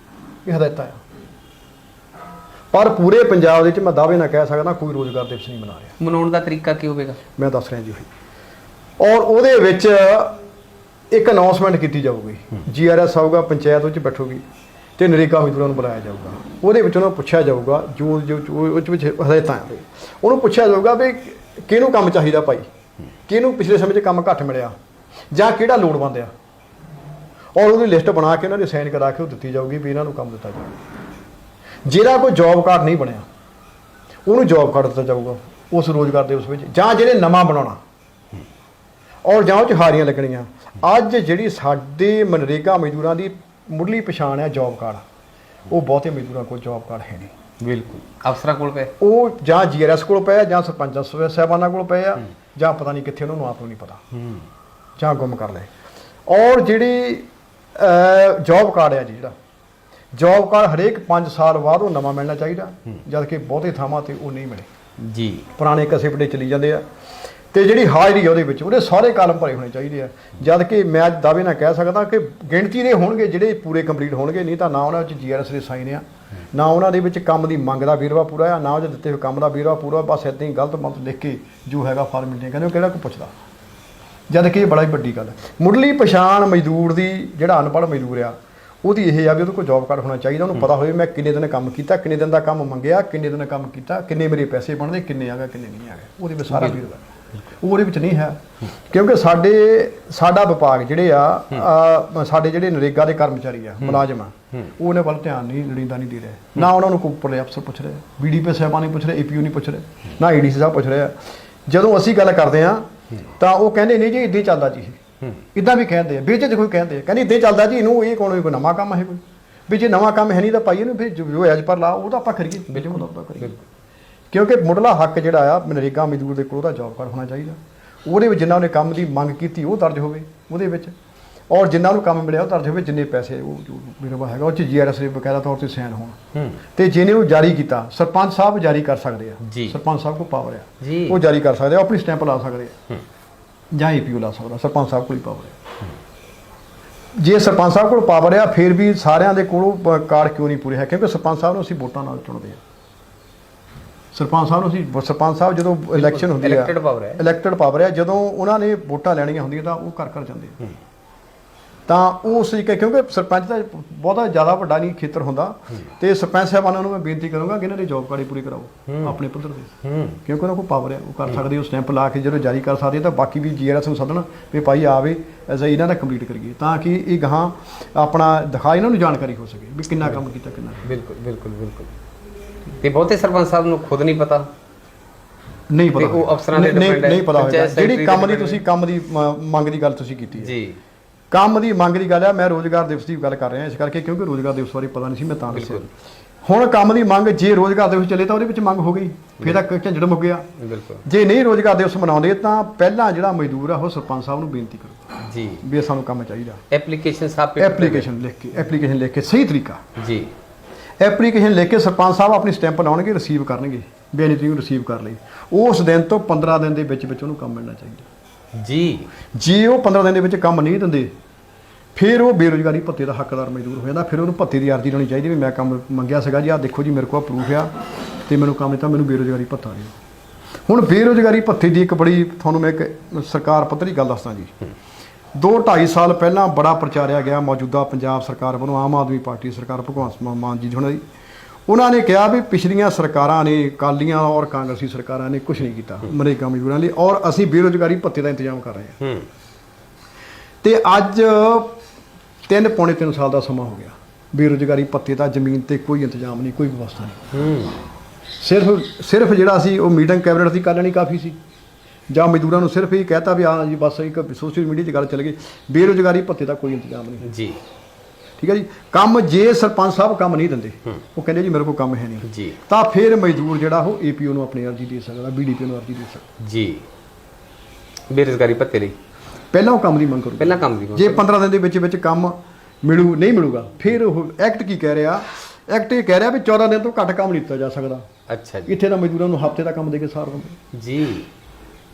ਇਹ ਹਦਾਇਤਾਂ ਆ। ਪਰ ਪੂਰੇ ਪੰਜਾਬ ਦੇ ਵਿੱਚ ਮੈਂ ਦਾਅਵੇ ਨਾਲ ਕਹਿ ਸਕਦਾ ਕੋਈ ਰੋਜ਼ਗਾਰ ਦਿਵਸ ਨਹੀਂ ਮਨਾ ਰਿਹਾ। ਮਨਾਉਣ ਦਾ ਤਰੀਕਾ ਕੀ ਹੋਵੇਗਾ? ਮੈਂ ਦੱਸ ਰਿਹਾ ਜੀ। ਉਹੀ ਔਰ ਉਹਦੇ ਵਿੱਚ ਇੱਕ ਅਨਾਉਂਸਮੈਂਟ ਕੀਤੀ ਜਾਊਗੀ। ਜੀਆਰਐਸ ਆਊਗਾ, ਪੰਚਾਇਤ ਵਿੱਚ ਬੈਠੂਗੀ ਤੇ ਨਰੇਗਾ ਮਜ਼ਦੂਰਾਂ ਨੂੰ ਬੁਲਾਇਆ ਜਾਊਗਾ। ਉਹਦੇ ਵਿੱਚ ਉਹਨਾਂ ਨੂੰ ਪੁੱਛਿਆ ਜਾਊਗਾ, ਜੋ ਜੋ ਉਹ 'ਚ ਵਿੱਚ ਹਦਾਇਤਾਂ ਉਹਨੂੰ ਪੁੱਛਿਆ ਜਾਊਗਾ ਵੀ ਕਿਹਨੂੰ ਕੰਮ ਚਾਹੀਦਾ ਭਾਈ? ਕਿਹਨੂੰ ਪਿਛਲੇ ਸਮੇਂ 'ਚ ਕੰਮ ਘੱਟ ਮਿਲਿਆ? ਜਾਂ ਕਿਹੜਾ ਲੋੜਵੰਦ ਆ? ਔਰ ਉਹਦੀ ਲਿਸਟ ਬਣਾ ਕੇ ਉਹਨਾਂ ਦੀ ਸਾਈਨ ਕਰਾ ਕੇ ਉਹ ਦਿੱਤੀ ਜਾਊਗੀ ਵੀ ਇਹਨਾਂ ਨੂੰ ਕੰਮ ਦਿੱਤਾ ਜਾਊਗਾ। ਜਿਹੜਾ ਕੋਈ ਜੌਬ ਕਾਰਡ ਨਹੀਂ ਬਣਿਆ, ਉਹਨੂੰ ਜੌਬ ਕਾਰਡ ਦਿੱਤਾ ਜਾਊਗਾ ਉਸ ਰੋਜ਼ਗਾਰ ਦੇ ਉਸ ਵਿੱਚ, ਜਾਂ ਜਿਹੜੇ ਨਵਾਂ ਬਣਾਉਣਾ। ਔਰ ਜਾਂ ਉਹ 'ਚ ਹਾਰੀਆਂ ਲੱਗਣੀਆਂ। ਅੱਜ ਜਿਹੜੀ ਸਾਡੇ ਮਨਰੇਗਾ ਮਜ਼ਦੂਰਾਂ ਦੀ ਮੁੱਢਲੀ ਪਛਾਣ ਹੈ ਜੌਬ ਕਾਰਡ ਉਹ ਬਹੁਤੇ ਮਜ਼ਦੂਰਾਂ ਕੋਲ ਜੌਬ ਕਾਰਡ ਹੈ ਨਹੀਂ। ਬਿਲਕੁਲ। ਅਫਸਰਾਂ ਕੋਲ ਪਏ? ਉਹ ਜਾਂ ਜੀਆਰਐਸ ਕੋਲ ਪਏ ਆ ਜਾਂ ਸਰਪੰਚਾਂ ਸਾਹਿਬਾਨਾਂ ਕੋਲ ਪਏ ਆ ਜਾਂ ਪਤਾ ਨਹੀਂ ਕਿੱਥੇ ਉਹਨਾਂ ਨੂੰ ਆਪ ਨੂੰ ਨਹੀਂ ਪਤਾ। ਹੂੰ। ਜਾਂ ਗੁੰਮ ਕਰ ਲਏ। ਔਰ ਜਿਹੜੀ ਜੌਬ ਕਾਰਡ ਹੈ ਜੀ ਜਿਹੜਾ ਜੌਬ ਕਾਰਡ ਹਰੇਕ 5 ਸਾਲ ਬਾਅਦ ਉਹ ਨਵਾਂ ਮਿਲਣਾ ਚਾਹੀਦਾ ਜਦ ਕਿ ਬਹੁਤੇ ਥਾਵਾਂ ਤੇ ਉਹ ਨਹੀਂ ਮਿਲੇ। ਜੀ। ਪੁਰਾਣੇ ਕਸੇ ਪੜੇ ਚਲੀ ਜਾਂਦੇ ਆ। ਤੇ ਜਿਹੜੀ ਹਾਜ਼ਰੀ ਉਹਦੇ ਵਿੱਚ ਉਹਦੇ ਸਾਰੇ ਕਾਲਮ ਭਰੇ ਹੋਣੇ ਚਾਹੀਦੇ ਆ। ਜਦ ਕਿ ਮੈਂ ਅੱਜ ਦਾਅਵੇ ਨਾਲ ਕਹਿ ਸਕਦਾ ਕਿ ਗਿਣਤੀ ਦੇ ਹੋਣਗੇ ਜਿਹੜੇ ਪੂਰੇ ਕੰਪਲੀਟ ਹੋਣਗੇ ਨਹੀਂ ਤਾਂ ਨਾ ਉਹਨਾਂ ਵਿੱਚ ਜੀਆਰਐਸ ਦੇ ਸਾਈਨ ਆ ਨਾ ਉਹਨਾਂ ਦੇ ਵਿੱਚ ਕੰਮ ਦੀ ਮੰਗ ਦਾ ਵੇਰਵਾ ਪੂਰਾ ਆ ਨਾ ਉਹਦੇ ਦਿੱਤੇ ਹੋਏ ਕੰਮ ਦਾ ਵੇਰਵਾ ਪੂਰਾ ਬਸ ਏਦਾਂ ਹੀ ਗਲਤ ਮਤ ਲਿਖ ਕੇ ਜੋ ਹੈਗਾ ਫਾਰਮੈਲਿਟੀ ਕਹਿੰਦੇ ਉਹ ਕਿਹੜਾ ਕੋਈ ਪੁੱਛਦਾ? ਜਦ ਕਿ ਇਹ ਬੜਾ ਹੀ ਵੱਡੀ ਗੱਲ ਹੈ ਮੁੱਢਲੀ ਪਛਾਣ ਮਜ਼ਦੂਰ ਦੀ ਜਿਹੜਾ ਅਨਪੜ੍ਹ ਮਜ਼ਦੂਰ ਆ ਉਹਦੀ ਇਹ ਆ ਵੀ ਉਹਦੇ ਕੋਲ ਜੌਬ ਕਾਰਡ ਹੋਣਾ ਚਾਹੀਦਾ ਉਹਨੂੰ ਪਤਾ ਹੋਵੇ ਮੈਂ ਕਿੰਨੇ ਦਿਨ ਕੰਮ ਕੀਤਾ ਕਿੰਨੇ ਦਿਨ ਦਾ ਕੰਮ ਮੰਗਿਆ ਕਿੰਨੇ ਦਿਨ ਕੰਮ ਕੀਤਾ ਕਿੰਨੇ ਮੇਰੇ ਪੈਸੇ ਬਣਦੇ ਕਿੰਨੇ ਆ ਗਏ ਕਿੰਨੇ ਨਹੀਂ ਆ ਗਏ ਉਹਦੇ ਵਿੱਚ ਸਾਰਾ ਵੀਰਵਾ। ਉਹ ਉਹਦੇ ਵਿੱਚ ਨਹੀਂ ਹੈ। ਕਿਉਂਕਿ ਸਾਡੇ ਸਾਡਾ ਵਿਭਾਗ ਜਿਹੜੇ ਆ ਸਾਡੇ ਜਿਹੜੇ ਨਰੇਗਾ ਦੇ ਕਰਮਚਾਰੀ ਆ ਮੁਲਾਜ਼ਮ ਆ ਉਹ ਉਹਨਾਂ ਵੱਲ ਧਿਆਨ ਨਹੀਂ ਲੜੀਂਦਾ ਨਹੀਂ ਦੇ ਰਹੇ। ਨਾ ਉਹਨਾਂ ਨੂੰ ਕੋਈ ਉੱਪਰਲੇ ਅਫਸਰ ਪੁੱਛ ਰਹੇ ਬੀਡੀਪੀ ਸਾਹਿਬਾਨ ਨਹੀਂ ਪੁੱਛ ਰਹੇ ਏਪੀਯੂ ਨਹੀਂ ਪੁੱਛ ਰਹੇ ਨਾ ਏਡੀਸੀ ਸਾਹਿਬ ਪੁੱਛ ਰਹੇ ਜਦੋਂ ਅਸੀਂ ਗੱਲ ਕਰਦੇ ਆ ਤਾਂ ਉਹ ਕਹਿੰਦੇ ਨਹੀਂ ਜੀ ਇਦਾਂ ਹੀ ਚੱਲਦਾ ਜੀ ਇਦਾਂ ਵੀ ਕਹਿੰਦੇ ਆ ਵਿੱਚ ਕੋਈ ਕਹਿੰਦੇ ਆ ਕਹਿੰਦੇ ਇਦਾਂ ਹੀ ਚੱਲਦਾ ਜੀ ਇਹਨੂੰ ਇਹ ਕੋਣ ਕੋਈ ਨਵਾਂ ਕੰਮ ਹੈ ਕੋਈ। ਵੀ ਜੇ ਨਵਾਂ ਕੰਮ ਹੈ ਨਹੀਂ ਤਾਂ ਪਾਈਏ ਨੂੰ ਫਿਰ ਜੋ ਐਜ ਪਰ ਲਾ ਉਹ ਤਾਂ ਆਪਾਂ ਕਰੀਏ। ਬਿਲਕੁਲ। ਆਪਾਂ ਕਰੀਏ। ਕਿਉਂਕਿ ਮੁੱਢਲਾ ਹੱਕ ਜਿਹੜਾ ਆ ਮਨਰੇਗਾ ਮਜ਼ਦੂਰ ਦੇ ਕੋਲ ਉਹਦਾ ਜੌਬ ਕਾਰਡ ਹੋਣਾ ਚਾਹੀਦਾ। ਉਹਦੇ ਵਿੱਚ ਜਿੰਨਾ ਉਹਨੇ ਕੰਮ ਦੀ ਮੰਗ ਕੀਤੀ ਉਹ ਦਰਜ ਹੋਵੇ ਉਹਦੇ ਵਿੱਚ। ਔਰ ਜਿੰਨਾ ਨੂੰ ਕੰਮ ਮਿਲਿਆ ਉਹ ਦਰਜ ਹੋਵੇ ਜਿੰਨੇ ਪੈਸੇ ਉਹ ਮੇਰੇ ਕੋਲ ਹੈਗਾ ਉਹ ਚ ਜੀਆਰਐਸ ਦੇ ਬਕਾਇਦਾ ਤੌਰ ਤੇ ਸਾਈਨ ਹੋਣ। ਤੇ ਜਿਹਨੇ ਉਹ ਜਾਰੀ ਕੀਤਾ ਸਰਪੰਚ ਸਾਹਿਬ ਜਾਰੀ ਕਰ ਸਕਦੇ ਆ। ਸਰਪੰਚ ਸਾਹਿਬ ਕੋਲ ਪਾਵਰ ਆ। ਉਹ ਜਾਰੀ ਕਰ ਸਕਦੇ ਆ ਆਪਣੀ ਸਟੈਂਪ ਲਾ ਸਕਦੇ ਆ। ਜਾਂ ਏਪੀਓ ਲਾ ਸਕਦਾ ਸਰਪੰਚ ਸਾਹਿਬ ਕੋਲ ਹੀ ਪਾਵਰ ਆ। ਜੇ ਸਰਪੰਚ ਸਾਹਿਬ ਕੋਲ ਪਾਵਰ ਆ ਫਿਰ ਵੀ ਸਾਰਿਆਂ ਦੇ ਕੋਲ ਕਾਰਡ ਕਿਉਂ ਨਹੀਂ ਪੂਰੇ ਹੈ? ਕਿਉਂਕਿ ਸਰਪੰਚ ਸਾਹਿਬ ਨੂੰ ਅਸੀਂ ਵੋਟਾਂ ਨਾਲ ਚੁਣਦੇ ਆ। ਸਰਪੰਚ ਸਾਹਿਬ ਨੂੰ ਅਸੀਂ ਸਰਪੰਚ ਸਾਹਿਬ ਜਦੋਂ ਇਲੈਕਸ਼ਨ ਹੁੰਦੀ ਆ Elected power ਹੈ। ਇਲੈਕਟਡ ਪਾਵਰ ਆ ਜਦੋਂ ਉਹਨਾਂ ਨੇ ਵੋਟਾਂ ਲੈਣੀਆਂ ਹੁੰਦੀਆਂ ਤਾਂ ਉਹ ਘਰ ਘਰ ਜਾਂਦੇ ਤਾਂ ਉਹ ਉਸ ਤਰੀਕੇ ਕਿਉਂਕਿ ਸਰਪੰਚ ਦਾ ਬਹੁਤਾ ਜ਼ਿਆਦਾ ਵੱਡਾ ਨਹੀਂ ਖੇਤਰ ਹੁੰਦਾ। ਤੇ ਸਰਪੰਚ ਸਾਹਿਬਾਨਾਂ ਨੂੰ ਮੈਂ ਬੇਨਤੀ ਕਰੂੰਗਾ ਕਿ ਇਹਨਾਂ ਦੀ ਜੌਬ ਕਾਰਡ ਹੀ ਪੂਰੀ ਕਰਾਓ ਆਪਣੇ ਪੱਧਰ ਤੇ ਹੂੰ। ਕਿਉਂਕਿ ਉਹਨਾਂ ਕੋਲ ਪਾਵਰ ਹੈ ਉਹ ਕਰ ਸਕਦੇ ਉਹ ਸਟੈਂਪ ਲਾ ਕੇ ਜਦੋਂ ਜਾਰੀ ਕਰ ਸਕਦੇ ਤਾਂ ਬਾਕੀ ਵੀ ਜੀਆਰਐਸ ਨੂੰ ਸੱਦਣ ਵੀ ਭਾਈ ਆਵੇ ਅਸੀਂ ਇਹਨਾਂ ਦਾ ਕੰਪਲੀਟ ਕਰੀਏ। ਤਾਂ ਕਿ ਇਹ ਗਾਹਾਂ ਆਪਣਾ ਦਿਖਾ ਇਹਨਾਂ ਨੂੰ ਜਾਣਕਾਰੀ ਹੋ ਸਕੇ ਵੀ ਕਿੰਨਾ ਕੰਮ ਕੀਤਾ ਕਿੰਨਾ। ਬਿਲਕੁਲ ਬਿਲਕੁਲ ਬਿਲਕੁਲ। ਤੇ ਬਹੁਤੇ ਸਰਪੰਚ ਸਾਹਿਬ ਨੂੰ ਖੁਦ ਨਹੀਂ ਪਤਾ? ਨਹੀਂ ਪਤਾ ਉਹ ਅਫਸਰਾਂ ਦੇ ਹੈ, ਨਹੀਂ ਪਤਾ ਹੋਏਗਾ। ਜਿਹੜੀ ਕੰਮ ਦੇ ਤੁਸੀਂ ਕੰਮ ਦੀ ਮੰਗ ਦੀ ਗੱਲ ਤੁਸੀਂ ਕੀਤੀ ਹੈ। ਜੀ। ਕੰਮ ਦੀ ਮੰਗ ਦੀ ਗੱਲ ਆ ਮੈਂ ਰੋਜ਼ਗਾਰ ਦਿਵਸ ਦੀ ਗੱਲ ਕਰ ਰਿਹਾ ਇਸ ਕਰਕੇ ਕਿਉਂਕਿ ਰੋਜ਼ਗਾਰ ਦਿਵਸ ਬਾਰੇ ਪਤਾ ਨਹੀਂ ਸੀ ਮੈਂ ਤਾਂ ਦੱਸਿਆ। ਹੁਣ ਕੰਮ ਦੀ ਮੰਗ ਜੇ ਰੋਜ਼ਗਾਰ ਦਿਵਸ ਚੱਲੇ ਤਾਂ ਉਹਦੇ ਵਿੱਚ ਮੰਗ ਹੋ ਗਈ। ਫਿਰ ਤਾਂ ਝੰਜੜ ਮੁੱਕ ਗਿਆ। ਬਿਲਕੁਲ। ਜੇ ਨਹੀਂ ਰੋਜ਼ਗਾਰ ਦਿਵਸ ਮਨਾਉਂਦੇ ਤਾਂ ਪਹਿਲਾਂ ਜਿਹੜਾ ਮਜ਼ਦੂਰ ਆ ਉਹ ਸਰਪੰਚ ਸਾਹਿਬ ਨੂੰ ਬੇਨਤੀ ਕਰੋ ਜੀ। ਵੀ ਸਾਨੂੰ ਕੰਮ ਚਾਹੀਦਾ। ਐਪਲੀਕੇਸ਼ਨ ਸਾਹਿਬ ਐਪਲੀਕੇਸ਼ਨ ਲਿਖ ਕੇ ਐਪਲੀਕੇਸ਼ਨ ਲਿਖ ਕੇ ਸਹੀ ਤਰੀਕਾ। ਜੀ। ਐਪਲੀਕੇਸ਼ਨ ਲਿਖ ਕੇ ਸਰਪੰਚ ਸਾਹਿਬ ਆਪਣੀ ਸਟੈਂਪ ਲਾਉਣਗੇ ਰਿਸੀਵ ਕਰਨਗੇ ਬੇਨਤੀ ਨੂੰ ਰਿਸੀਵ ਕਰ ਲਈ। ਉਸ ਦਿਨ ਤੋਂ 15 ਦਿਨ ਦੇ ਵਿੱਚ ਵਿੱਚ ਉਹਨੂੰ ਕੰਮ ਮਿਲਣਾ ਚਾਹੀਦਾ। ਜੀ। ਜੇ ਉਹ 15 ਦਿਨ ਦੇ ਵਿੱਚ ਕੰਮ ਨਹੀਂ ਦਿੰਦੇ ਫਿਰ ਉਹ ਬੇਰੋਜ਼ਗਾਰੀ ਭੱਤੇ ਦਾ ਹੱਕਦਾਰ ਮਜ਼ਦੂਰ ਹੋ ਜਾਂਦਾ ਫਿਰ ਉਹਨੂੰ ਭੱਤੇ ਦੀ ਅਰਜ਼ੀ ਲਾਉਣੀ ਚਾਹੀਦੀ ਵੀ ਮੈਂ ਕੰਮ ਮੰਗਿਆ ਸੀਗਾ ਜੀ ਆਹ ਦੇਖੋ ਜੀ ਮੇਰੇ ਕੋਲ ਪ੍ਰੂਫ ਆ ਤੇ ਮੈਨੂੰ ਕੰਮ ਦਿੱਤਾ ਮੈਨੂੰ ਬੇਰੋਜ਼ਗਾਰੀ ਭੱਤਾ ਦਿਓ। ਹੁਣ ਬੇਰੋਜ਼ਗਾਰੀ ਭੱਤੇ ਦੀ ਇੱਕ ਬੜੀ ਤੁਹਾਨੂੰ ਮੈਂ ਇੱਕ ਸਰਕਾਰ ਪੱਧਰੀ ਗੱਲ ਦੱਸਦਾ ਜੀ। ਦੋ ਢਾਈ ਸਾਲ ਪਹਿਲਾਂ ਬੜਾ ਪ੍ਰਚਾਰਿਆ ਗਿਆ ਮੌਜੂਦਾ ਪੰਜਾਬ ਸਰਕਾਰ ਵੱਲੋਂ ਆਮ ਆਦਮੀ ਪਾਰਟੀ ਸਰਕਾਰ ਭਗਵੰਤ ਮਾਨ- ਜੀ ਹੁਣਾਂ ਦੀ ਉਹਨਾਂ ਨੇ ਕਿਹਾ ਵੀ ਪਿਛਲੀਆਂ ਸਰਕਾਰਾਂ ਨੇ ਕਾਲੀਆਂ ਔਰ ਕਾਂਗਰਸੀ ਸਰਕਾਰਾਂ ਨੇ ਕੁਝ ਨਹੀਂ ਕੀਤਾ ਮਨਰੇਗਾ ਮਜ਼ਦੂਰਾਂ ਲਈ ਔਰ ਅਸੀਂ ਬੇਰੋਜ਼ਗਾਰੀ ਭੱਤੇ ਦਾ ਇੰਤਜ਼ਾਮ ਕਰ ਰਹੇ ਹਾਂ। ਤੇ ਅੱਜ ਤਿੰਨ ਪੌਣੇ ਤਿੰਨ ਸਾਲ ਦਾ ਸਮਾਂ ਹੋ ਗਿਆ। ਬੇਰੁਜ਼ਗਾਰੀ ਭੱਤੇ ਦਾ ਜ਼ਮੀਨ ਤੇ ਕੋਈ ਇੰਤਜ਼ਾਮ ਨਹੀਂ ਕੋਈ ਵਿਵਸਥਾ ਨਹੀਂ। ਸਿਰਫ ਸਿਰਫ ਜਿਹੜਾ ਸੀ ਉਹ ਮੀਟਿੰਗ ਕੈਬਨਿਟ ਦੀ ਕਰ ਲੈਣੀ ਕਾਫੀ ਸੀ। ਜਾਂ ਮਜ਼ਦੂਰਾਂ ਨੂੰ ਸਿਰਫ ਇਹ ਕਹਿਤਾ ਵੀ ਹਾਂ ਜੀ ਬਸ ਇੱਕ ਸੋਸ਼ਲ ਮੀਡੀਆ 'ਚ ਗੱਲ ਚੱਲ ਗਈ। ਬੇਰੁਜ਼ਗਾਰੀ ਭੱਤੇ ਦਾ ਕੋਈ ਇੰਤਜ਼ਾਮ ਨਹੀਂ ਜੀ। ਠੀਕ ਹੈ ਜੀ? ਕੰਮ ਜੇ ਸਰਪੰਚ ਸਾਹਿਬ ਕੰਮ ਨਹੀਂ ਦਿੰਦੇ ਉਹ ਕਹਿੰਦੇ ਜੀ ਮੇਰੇ ਕੋਲ ਕੰਮ ਹੈ ਨਹੀਂ। ਜੀ। ਤਾਂ ਫਿਰ ਮਜ਼ਦੂਰ ਜਿਹੜਾ ਉਹ ਏਪੀਓ ਨੂੰ ਆਪਣੀ ਅਰਜ਼ੀ ਦੇ ਸਕਦਾ ਬੀਡੀਪੀ ਨੂੰ ਅਰਜ਼ੀ ਦੇ ਸਕਦਾ। ਜੀ। ਬੇਰੁਜ਼ਗਾਰੀ ਭੱਤੇ ਲਈ। ਪਹਿਲਾਂ ਉਹ ਕੰਮ ਦੀ ਮੰਗ ਕਰੂ ਪਹਿਲਾਂ ਕੰਮ ਦੀ ਜੇ 15 ਦਿਨ ਦੇ ਵਿੱਚ ਵਿੱਚ ਕੰਮ ਮਿਲੂ ਨਹੀਂ ਮਿਲੂਗਾ ਫਿਰ ਉਹ ਐਕਟ ਕੀ ਕਹਿ ਰਿਹਾ? ਐਕਟ ਇਹ ਕਹਿ ਰਿਹਾ ਵੀ 14 ਦਿਨ ਤੋਂ ਘੱਟ ਕੰਮ ਨਹੀਂ ਦਿੱਤਾ ਜਾ ਸਕਦਾ। ਅੱਛਾ ਜੀ। ਇੱਥੇ ਤਾਂ ਮਜ਼ਦੂਰਾਂ ਨੂੰ ਹਫ਼ਤੇ ਦਾ ਕੰਮ ਦੇ ਕੇ ਸਾਰ ਦਿੰਦੇ। ਜੀ।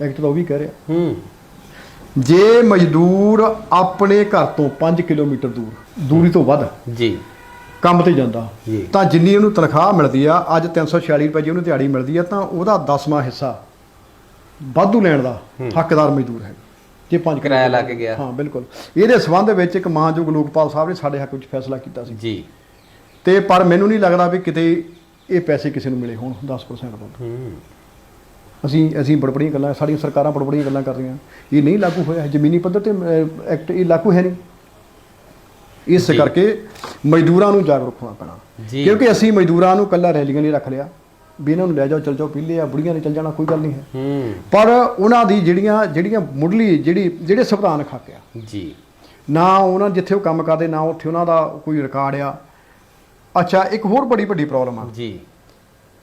ਐਕਟ ਤਾਂ ਉਹ ਵੀ ਕਹਿ ਰਿਹਾ। ਹੂੰ। ਜੇ ਮਜ਼ਦੂਰ ਆਪਣੇ ਘਰ ਤੋਂ 5 ਕਿਲੋਮੀਟਰ ਦੂਰ ਦੂਰੀ ਤੋਂ ਵੱਧ ਜੀ। ਕੰਮ ਤੇ ਜਾਂਦਾ ਜੀ। ਤਾਂ ਜਿੰਨੀ ਉਹਨੂੰ ਤਨਖਾਹ ਮਿਲਦੀ ਆ ਅੱਜ 346 ਰੁਪਏ ਜੇ ਉਹਨੂੰ ਦਿਹਾੜੀ ਮਿਲਦੀ ਆ ਤਾਂ ਉਹਦਾ 10ਵਾਂ ਹਿੱਸਾ ਵਾਧੂ ਲੈਣ ਦਾ ਹੱਕਦਾਰ ਮਜ਼ਦੂਰ ਹੈ। ਜੇ ਪੰਜ ਕਿਰਾਇਆ ਲਾ ਕੇ ਗਿਆ। ਹਾਂ ਬਿਲਕੁਲ। ਇਹਦੇ ਸਬੰਧ ਵਿੱਚ ਇੱਕ ਮਾਨਯੋਗ ਲੋਕਪਾਲ ਸਾਹਿਬ ਨੇ ਸਾਡੇ ਹੱਕ ਵਿੱਚ ਫੈਸਲਾ ਕੀਤਾ ਸੀ। ਜੀ। ਤੇ ਪਰ ਮੈਨੂੰ ਨਹੀਂ ਲੱਗਦਾ ਵੀ ਕਿਤੇ ਇਹ ਪੈਸੇ ਕਿਸੇ ਨੂੰ ਮਿਲੇ ਹੋਣ 10% ਤੋਂ ਹੂੰ। ਅਸੀਂ ਅਸੀਂ ਬੜਬੜੀਆਂ ਗੱਲਾਂ ਸਾਡੀਆਂ ਸਰਕਾਰਾਂ ਬੜਬੜੀਆਂ ਗੱਲਾਂ ਕਰ ਰਹੀਆਂ। ਇਹ ਨਹੀਂ ਲਾਗੂ ਹੋਇਆ ਜ਼ਮੀਨੀ ਪੱਧਰ ਤੇ ਐਕਟ ਇਹ ਲਾਗੂ ਹੈ ਨਹੀਂ। ਇਸ। ਕਰਕੇ ਮਜ਼ਦੂਰਾਂ ਨੂੰ ਜਾਗਰੂਕ ਹੋਣਾ ਪੈਣਾ। ਕਿਉਂਕਿ ਅਸੀਂ ਮਜ਼ਦੂਰਾਂ ਨੂੰ ਕੱਲਾ ਰੈਲੀਆਂ ਨਹੀਂ ਰੱਖ ਲਿਆ। ਵੀ ਇਹਨਾਂ ਨੂੰ ਲੈ ਜਾਓ ਚਲ ਜਾਓ ਪੀਲੇ ਆ ਬੁੜੀਆਂ ਨੇ ਚਲ ਜਾਣਾ ਕੋਈ ਗੱਲ ਨਹੀਂ ਹੈ। ਹੂੰ। ਪਰ ਉਹਨਾਂ ਦੀ ਜਿਹੜੀਆਂ ਜਿਹੜੀਆਂ ਮੁੱਢਲੀ ਜਿਹੜੀ ਜਿਹੜੇ ਸੰਵਿਧਾਨ ਖਾਕਿਆ ਜੀ। ਨਾ ਉਹਨਾਂ ਜਿੱਥੇ ਉਹ ਕੰਮ ਕਰਦੇ ਨਾ ਉੱਥੇ ਉਹਨਾਂ ਦਾ ਕੋਈ ਰਿਕਾਰਡ ਆ। ਅੱਛਾ ਇੱਕ ਹੋਰ ਬੜੀ ਵੱਡੀ ਪ੍ਰੋਬਲਮ ਆ। ਜੀ।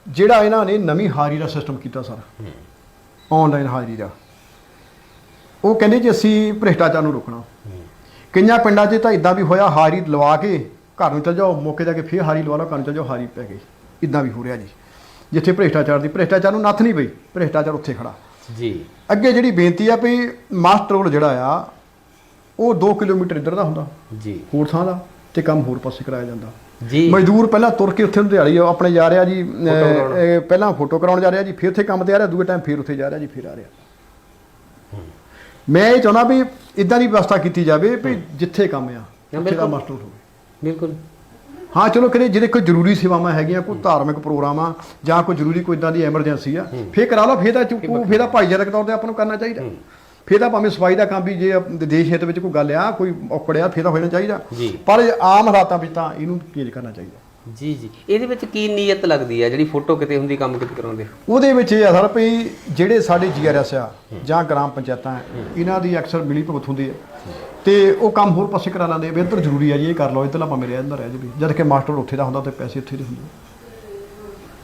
ਜਿਹੜਾ ਇਹਨਾਂ ਨੇ ਨਵੀਂ ਹਾਜ਼ਰੀ ਦਾ ਸਿਸਟਮ ਕੀਤਾ ਸਰ। ਆਨਲਾਈਨ ਹਾਜ਼ਰੀ ਦਾ। ਉਹ ਕਹਿੰਦੇ ਜੀ ਅਸੀਂ ਭ੍ਰਿਸ਼ਟਾਚਾਰ ਨੂੰ ਰੋਕਣਾ। ਕਈਆਂ ਪਿੰਡਾਂ 'ਚ ਤਾਂ ਇਦਾਂ ਵੀ ਹੋਇਆ ਹਾਜ਼ਰੀ ਲਵਾ ਕੇ ਘਰ ਨੂੰ ਚਲ ਜਾਓ ਮੌਕੇ ਜਾ ਕੇ ਫੇਰ ਹਾਜ਼ਰੀ ਲਵਾ ਲਓ ਘਰ ਨੂੰ ਚਲ ਜਾਓ ਹਾਜ਼ਰੀ ਪੈ ਗਈ। ਇਦਾਂ ਵੀ ਹੋ ਰਿਹਾ ਜੀ। ਜਿੱਥੇ ਭ੍ਰਿਸ਼ਟਾਚਾਰ ਦੀ ਭ੍ਰਿਸ਼ਟਾਚਾਰ ਨੂੰ ਨੱਥ ਨਹੀਂ ਪਈ। ਭ੍ਰਿਸ਼ਟਾਚਾਰ ਉੱਥੇ ਖੜਾ। ਜੀ। ਅੱਗੇ ਜਿਹੜੀ ਬੇਨਤੀ ਆ ਵੀ ਮਾਸਟਰ ਰੋਡ ਜਿਹੜਾ ਆ ਉਹ 2 ਕਿਲੋਮੀਟਰ ਇੱਧਰ ਦਾ ਹੁੰਦਾ। ਜੀ। ਹੋਰ ਥਾਂ ਦਾ। ਤੇ ਕੰਮ ਹੋਰ ਪਾਸੇ ਕਰਾਇਆ ਜਾਂਦਾ। ਜੀ। ਮਜ਼ਦੂਰ ਪਹਿਲਾਂ ਤੁਰ ਕੇ ਉੱਥੇ ਦਿਹਾੜੀ ਆਪਣੇ ਜਾ ਰਿਹਾ ਜੀ ਪਹਿਲਾਂ ਫੋਟੋ ਕਰਾਉਣ ਜਾ ਰਿਹਾ ਜੀ ਫਿਰ ਉੱਥੇ ਕੰਮ ਤੇ ਆ ਰਿਹਾ ਦੂਏ ਟਾਈਮ ਫਿਰ ਉੱਥੇ ਜਾ ਰਿਹਾ ਜੀ ਫਿਰ ਆ ਰਿਹਾ। ਮੈਂ ਇਹ ਚਾਹੁੰਦਾ ਵੀ ਇਦਾਂ ਦੀ ਵਿਵਸਥਾ ਕੀਤੀ ਜਾਵੇ ਵੀ ਜਿੱਥੇ ਕੰਮ ਆ ਉੱਥੇ ਦਾ ਬਿਲਕੁਲ। ਮਾਸਟਰ ਹੋਵੇ। ਬਿਲਕੁਲ। ਹਾਂ ਚਲੋ ਕਿਤੇ ਜਿਹਦੇ ਕੋਈ ਜ਼ਰੂਰੀ ਸੇਵਾਵਾਂ ਹੈਗੀਆਂ ਕੋਈ ਧਾਰਮਿਕ ਪ੍ਰੋਗਰਾਮ ਆ ਜਾਂ ਕੋਈ ਜ਼ਰੂਰੀ ਕੋਈ ਇਦਾਂ ਦੀ ਐਮਰਜੈਂਸੀ ਆ ਫੇਰ ਕਰਾ ਲਓ ਫੇਰ ਤਾਂ ਚੁੱਕੂ ਫੇਰ ਤਾਂ ਭਾਈਚਾਰਕ ਤੌਰ ਤੇ ਆਪਾਂ ਨੂੰ ਕਰਨਾ ਚਾਹੀਦਾ। ਫੇਰ ਤਾਂ ਭਾਵੇਂ ਸਫ਼ਾਈ ਦਾ ਕੰਮ ਵੀ ਜੇ ਦੇਸ਼ ਹਿੱਤ ਵਿੱਚ ਕੋਈ ਗੱਲ ਆ ਕੋਈ ਔਕੜਿਆ ਫੇਰ ਤਾਂ ਹੋਣਾ ਚਾਹੀਦਾ। ਜੀ। ਪਰ ਆਮ ਹਾਲਾਤਾਂ ਵਿੱਚ ਤਾਂ ਇਹਨੂੰ ਚੇਂਜ ਕਰਨਾ ਚਾਹੀਦਾ। ਜੀ ਜੀ। ਇਹਦੇ ਵਿੱਚ ਕੀ ਨੀਅਤ ਲੱਗਦੀ ਹੈ ਜਿਹੜੀ ਫੋਟੋ ਕਿਤੇ ਹੁੰਦੀ ਕੰਮ ਕਿਤੇ ਕਰਾਉਂਦੇ? ਉਹਦੇ ਵਿੱਚ ਇਹ ਆ ਸਰ ਵੀ ਜਿਹੜੇ ਸਾਡੇ ਜੀਆਰਐਸ ਆ ਜਾਂ ਗ੍ਰਾਮ ਪੰਚਾਇਤਾਂ ਆ, ਇਹਨਾਂ ਦੀ ਅਕਸਰ ਮਿਲੀ ਭੁਗਤ ਹੁੰਦੀ ਹੈ ਤੇ ਉਹ ਕੰਮ ਹੋਰ ਪਾਸੇ ਕਰਾ ਲੈਂਦੇ ਆ ਵੀ ਇੱਧਰ ਜ਼ਰੂਰੀ ਆ ਜੀ ਇਹ ਕਰ ਲਓ ਇੱਧਰਲਾ ਭਾਵੇਂ ਰਹਿ ਜਾਂਦਾ ਰਹਿ ਜਾਵੇ ਜਦ ਕਿ ਮਾਸਟਰ ਉੱਥੇ ਦਾ ਹੁੰਦਾ ਤੇ ਪੈਸੇ ਉੱਥੇ ਦੇ ਹੁੰਦੇ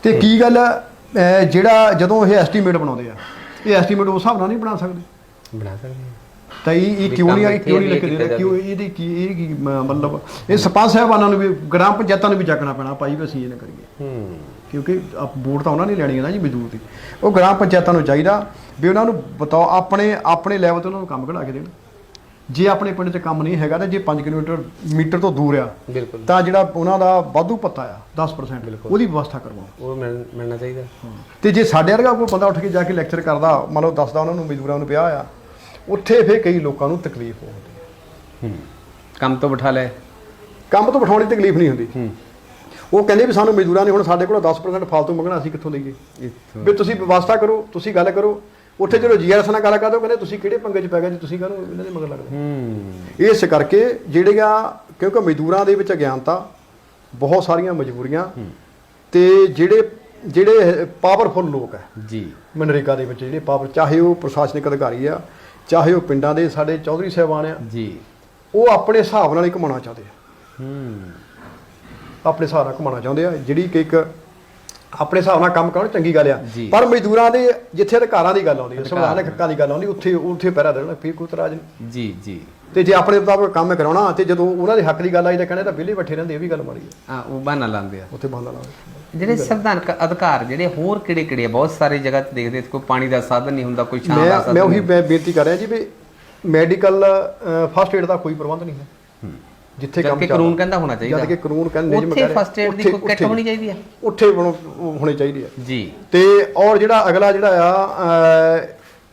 ਤੇ ਕੀ ਗੱਲ ਆ, ਅਹ ਜਿਹੜਾ ਜਦੋਂ ਇਹ ਐਸਟੀਮੇਟ ਬਣਾਉਂਦੇ ਆ ਇਹ ਐਸਟੀਮੇਟ ਉਸ ਹਿਸਾਬ ਨਾਲ ਨਹੀਂ ਬਣਾ ਸਕਦੇ। ਬਣਾ ਸਕਦੇ ਹਾਂ ਤਾਂ ਇਹ ਇਹ ਕਿਉਂ ਨਹੀਂ ਇਹ ਕਿਉਂ ਨਹੀਂ ਇੱਥੇ ਲਿਖ ਦੇ ਕੀਤਾ ਕਿਉਂ ਇਹਦੀ ਕੀ ਇਹ ਕੀ ਮ- ਮਤਲਬ ਇਹ ਸਰਪੰਚ ਸਾਹਿਬਾਨਾਂ ਨੂੰ ਵੀ ਗ੍ਰਾਮ ਪੰਚਾਇਤਾਂ ਨੂੰ ਵੀ ਜਾਗਣਾ ਪੈਣਾ ਭਾਈ ਵੀ ਅਸੀਂ ਇਹ ਨਾ ਕਰੀਏ। ਹੂੰ। ਕਿਉਂਕਿ ਆਪ- ਵੋਟ ਤਾਂ ਉਹਨਾਂ ਨੇ ਲੈਣੀ ਹੈ ਨਾ ਜੀ ਮਜ਼ਦੂਰ ਦੀ। ਉਹ ਗ੍ਰਾਮ ਪੰਚਾਇਤਾਂ ਨੂੰ ਚਾਹੀਦਾ ਵੀ ਉਹਨਾਂ ਨੂੰ ਬਤਾਓ ਆਪਣੇ ਆਪਣੇ ਲੈਵਲ ਤੇ ਉਹਨਾਂ ਨੂੰ ਕੰਮ ਕਢਾ ਕੇ ਦੇਣ। ਜੇ ਆਪਣੇ ਪਿੰਡ 'ਚ ਕੰਮ ਨਹੀਂ ਹੈਗਾ ਤਾਂ ਜੇ 5 ਕਿਲੋਮੀਟਰ ਮੀਟਰ ਤੋਂ ਦੂਰ ਆ ਬਿਲਕੁਲ। ਤਾਂ ਜਿਹੜਾ ਉਹਨਾਂ ਦਾ ਵਾਧੂ ਪੱਤਾ ਆ 10% ਉਹਦੀ ਵਿਵਸਥਾ ਕਰਵਾਓ। ਉਹ ਮਿਲ- ਮਿਲਣਾ ਚਾਹੀਦਾ। ਤੇ ਜੇ ਸਾਡੇ ਵਰਗਾ ਕੋਈ ਬੰਦਾ ਉੱਠ ਕੇ ਜਾ ਕੇ ਲੈਕਚਰ ਕਰਦਾ ਮੰਨ ਲਓ ਦੱਸਦਾ ਉਹਨਾਂ ਨੂੰ ਮਜ਼ਦੂਰਾਂ ਨੂੰ ਵਿਆਹ ਆ ਉੱਥੇ ਫੇਰ ਕਈ ਲੋਕਾਂ ਨੂੰ ਤਕਲੀਫ ਹੁੰਦੀ ਹੂੰ। ਕੰਮ ਤੋਂ ਬਿਠਾ ਲੈ ਕੰਮ ਤੋਂ ਬਿਠਾਉਣ ਦੀ ਤਕਲੀਫ ਨਹੀਂ ਹੁੰਦੀ। ਹੂੰ। ਉਹ ਕਹਿੰਦੇ ਵੀ ਸਾਨੂੰ ਮਜ਼ਦੂਰਾਂ ਨੇ ਹੁਣ ਸਾਡੇ ਕੋਲ 10% ਫਾਲਤੂ ਮੰਗਣਾ ਅਸੀਂ ਕਿੱਥੋਂ ਲਈਏ ਵੀ ਤੁਸੀਂ ਵਿਵਸਥਾ ਕਰੋ ਤੁਸੀਂ ਗੱਲ ਕਰੋ। ਉੱਥੇ ਜਦੋਂ ਜੀਆਰਐਸ ਨਾਲ ਗੱਲ ਕਰਦੇ ਕਹਿੰਦੇ ਤੁਸੀਂ ਕਿਹੜੇ ਪੰਗੇ 'ਚ ਪੈ ਗਏ ਜੀ ਤੁਸੀਂ ਕਾਹਨੂੰ ਇਹਨਾਂ ਦੇ ਮਗਰ ਲੱਗਦੇ ਹੂੰ। ਇਸ ਕਰਕੇ ਜਿਹੜੀਆਂ ਕਿਉਂਕਿ ਮਜ਼ਦੂਰਾਂ ਦੇ ਵਿੱਚ ਅਗਿਆਨਤਾ ਬਹੁਤ ਸਾਰੀਆਂ ਮਜਬੂਰੀਆਂ ਤੇ ਜਿਹੜੇ ਜਿਹੜੇ ਪਾਵਰਫੁਲ ਲੋਕ ਹੈ। ਜੀ। ਮਨਰੇਗਾ ਦੇ ਵਿੱਚ ਜਿਹੜੇ ਪਾਵਰ ਚਾਹੇ ਉਹ ਪ੍ਰਸ਼ਾਸਨਿਕ ਅਧਿਕਾਰੀ ਆ ਚਾਹੇ ਉਹ ਪਿੰਡਾਂ ਦੇ ਸਾਡੇ ਚੌਧਰੀ ਸਾਹਿਬਾਨ ਆ ਜੀ। ਉਹ ਆਪਣੇ ਹਿਸਾਬ ਨਾਲ ਹੀ ਕਮਾਉਣਾ ਚਾਹੁੰਦੇ ਆ। ਹੂੰ। ਆਪਣੇ ਹਿਸਾਬ ਨਾਲ ਕਮਾਉਣਾ ਚਾਹੁੰਦੇ ਆ ਜਿਹੜੀ ਕਿ ਇੱਕ ਆਪਣੇ ਹਿਸਾਬ ਨਾਲ ਕੰਮ ਕਰਨ ਚੰਗੀ ਗੱਲ ਆ। ਜੀ। ਪਰ ਮਜ਼ਦੂਰਾਂ ਦੇ ਜਿੱਥੇ ਅਧਿਕਾਰਾਂ ਦੀ ਗੱਲ ਆਉਂਦੀ ਹੈ ਸੰਵਿਧਾਨਕ ਹੱਕਾਂ ਦੀ ਗੱਲ ਆਉਂਦੀ ਉੱਥੇ ਉੱਥੇ ਪਹਿਰਾ ਦੇਣਾ ਫਿਰ ਕੋਈ ਇਤਰਾਜ਼ ਨਹੀਂ। ਜੀ ਜੀ। ਤੇ ਜੇ ਆਪਣੇ ਮੁਤਾਬਕ ਕੰਮ ਕਰਾਉਣਾ ਤੇ ਜਦੋਂ ਉਹਨਾਂ ਦੇ ਹੱਕ ਦੀ ਗੱਲ ਆਈ ਤਾਂ ਕਹਿੰਦੇ ਤਾਂ ਵਿਹਲੇ ਬੈਠੇ ਰਹਿੰਦੇ ਇਹ ਵੀ ਗੱਲ ਮਾੜੀ ਹੈ ਆ ਉਹ ਬਹਾਨਾ ਲਾਉਂਦੇ ਆ। ਉੱਥੇ ਬਹਾਨਾ ਲਾਓ ਜਿਹੜੇ ਸੰਵਿਧਾਨਕ ਅਧਿਕਾਰ ਜਿਹੜੇ ਹੋਰ ਕਿਹੜੇ ਕਿਹੜੇ ਬਹੁਤ ਸਾਰੀ ਜਗ੍ਹਾ ਤੇ ਦੇਖਦੇ ਕੋਈ ਪਾਣੀ ਦਾ ਸਾਧਨ ਨਹੀਂ ਹੁੰਦਾ ਕੋਈ ਛਾਂ ਦਾ ਸਾਧਨ ਮੈਂ ਉਹੀ ਬੇਨਤੀ ਕਰ ਰਿਹਾ ਜੀ ਵੀ ਮੈਡੀਕਲ ਫਸਟ ਏਡ ਦਾ ਕੋਈ ਪ੍ਰਬੰਧ ਨਹੀਂ ਹੈ। ਹੂੰ। ਜਿੱਥੇ ਕੰਮ ਚੱਲਦਾ। ਕਾਨੂੰਨ ਕਹਿੰਦਾ ਹੋਣਾ ਚਾਹੀਦਾ। ਜਦ ਕਿ ਕਾਨੂੰਨ ਕਹਿੰਦੇ ਨਿਯਮ ਉੱਥੇ ਫਸਟ ਏਡ ਦੀ ਕੋਈ ਕਿੱਟ ਹੋਣੀ ਚਾਹੀਦੀ ਆ? ਉੱਥੇ ਹੋਣੀ ਚਾਹੀਦੀ ਹੈ। ਜੀ। ਤੇ ਔਰ ਜਿਹੜਾ ਅਗਲਾ ਜਿਹੜਾ ਆ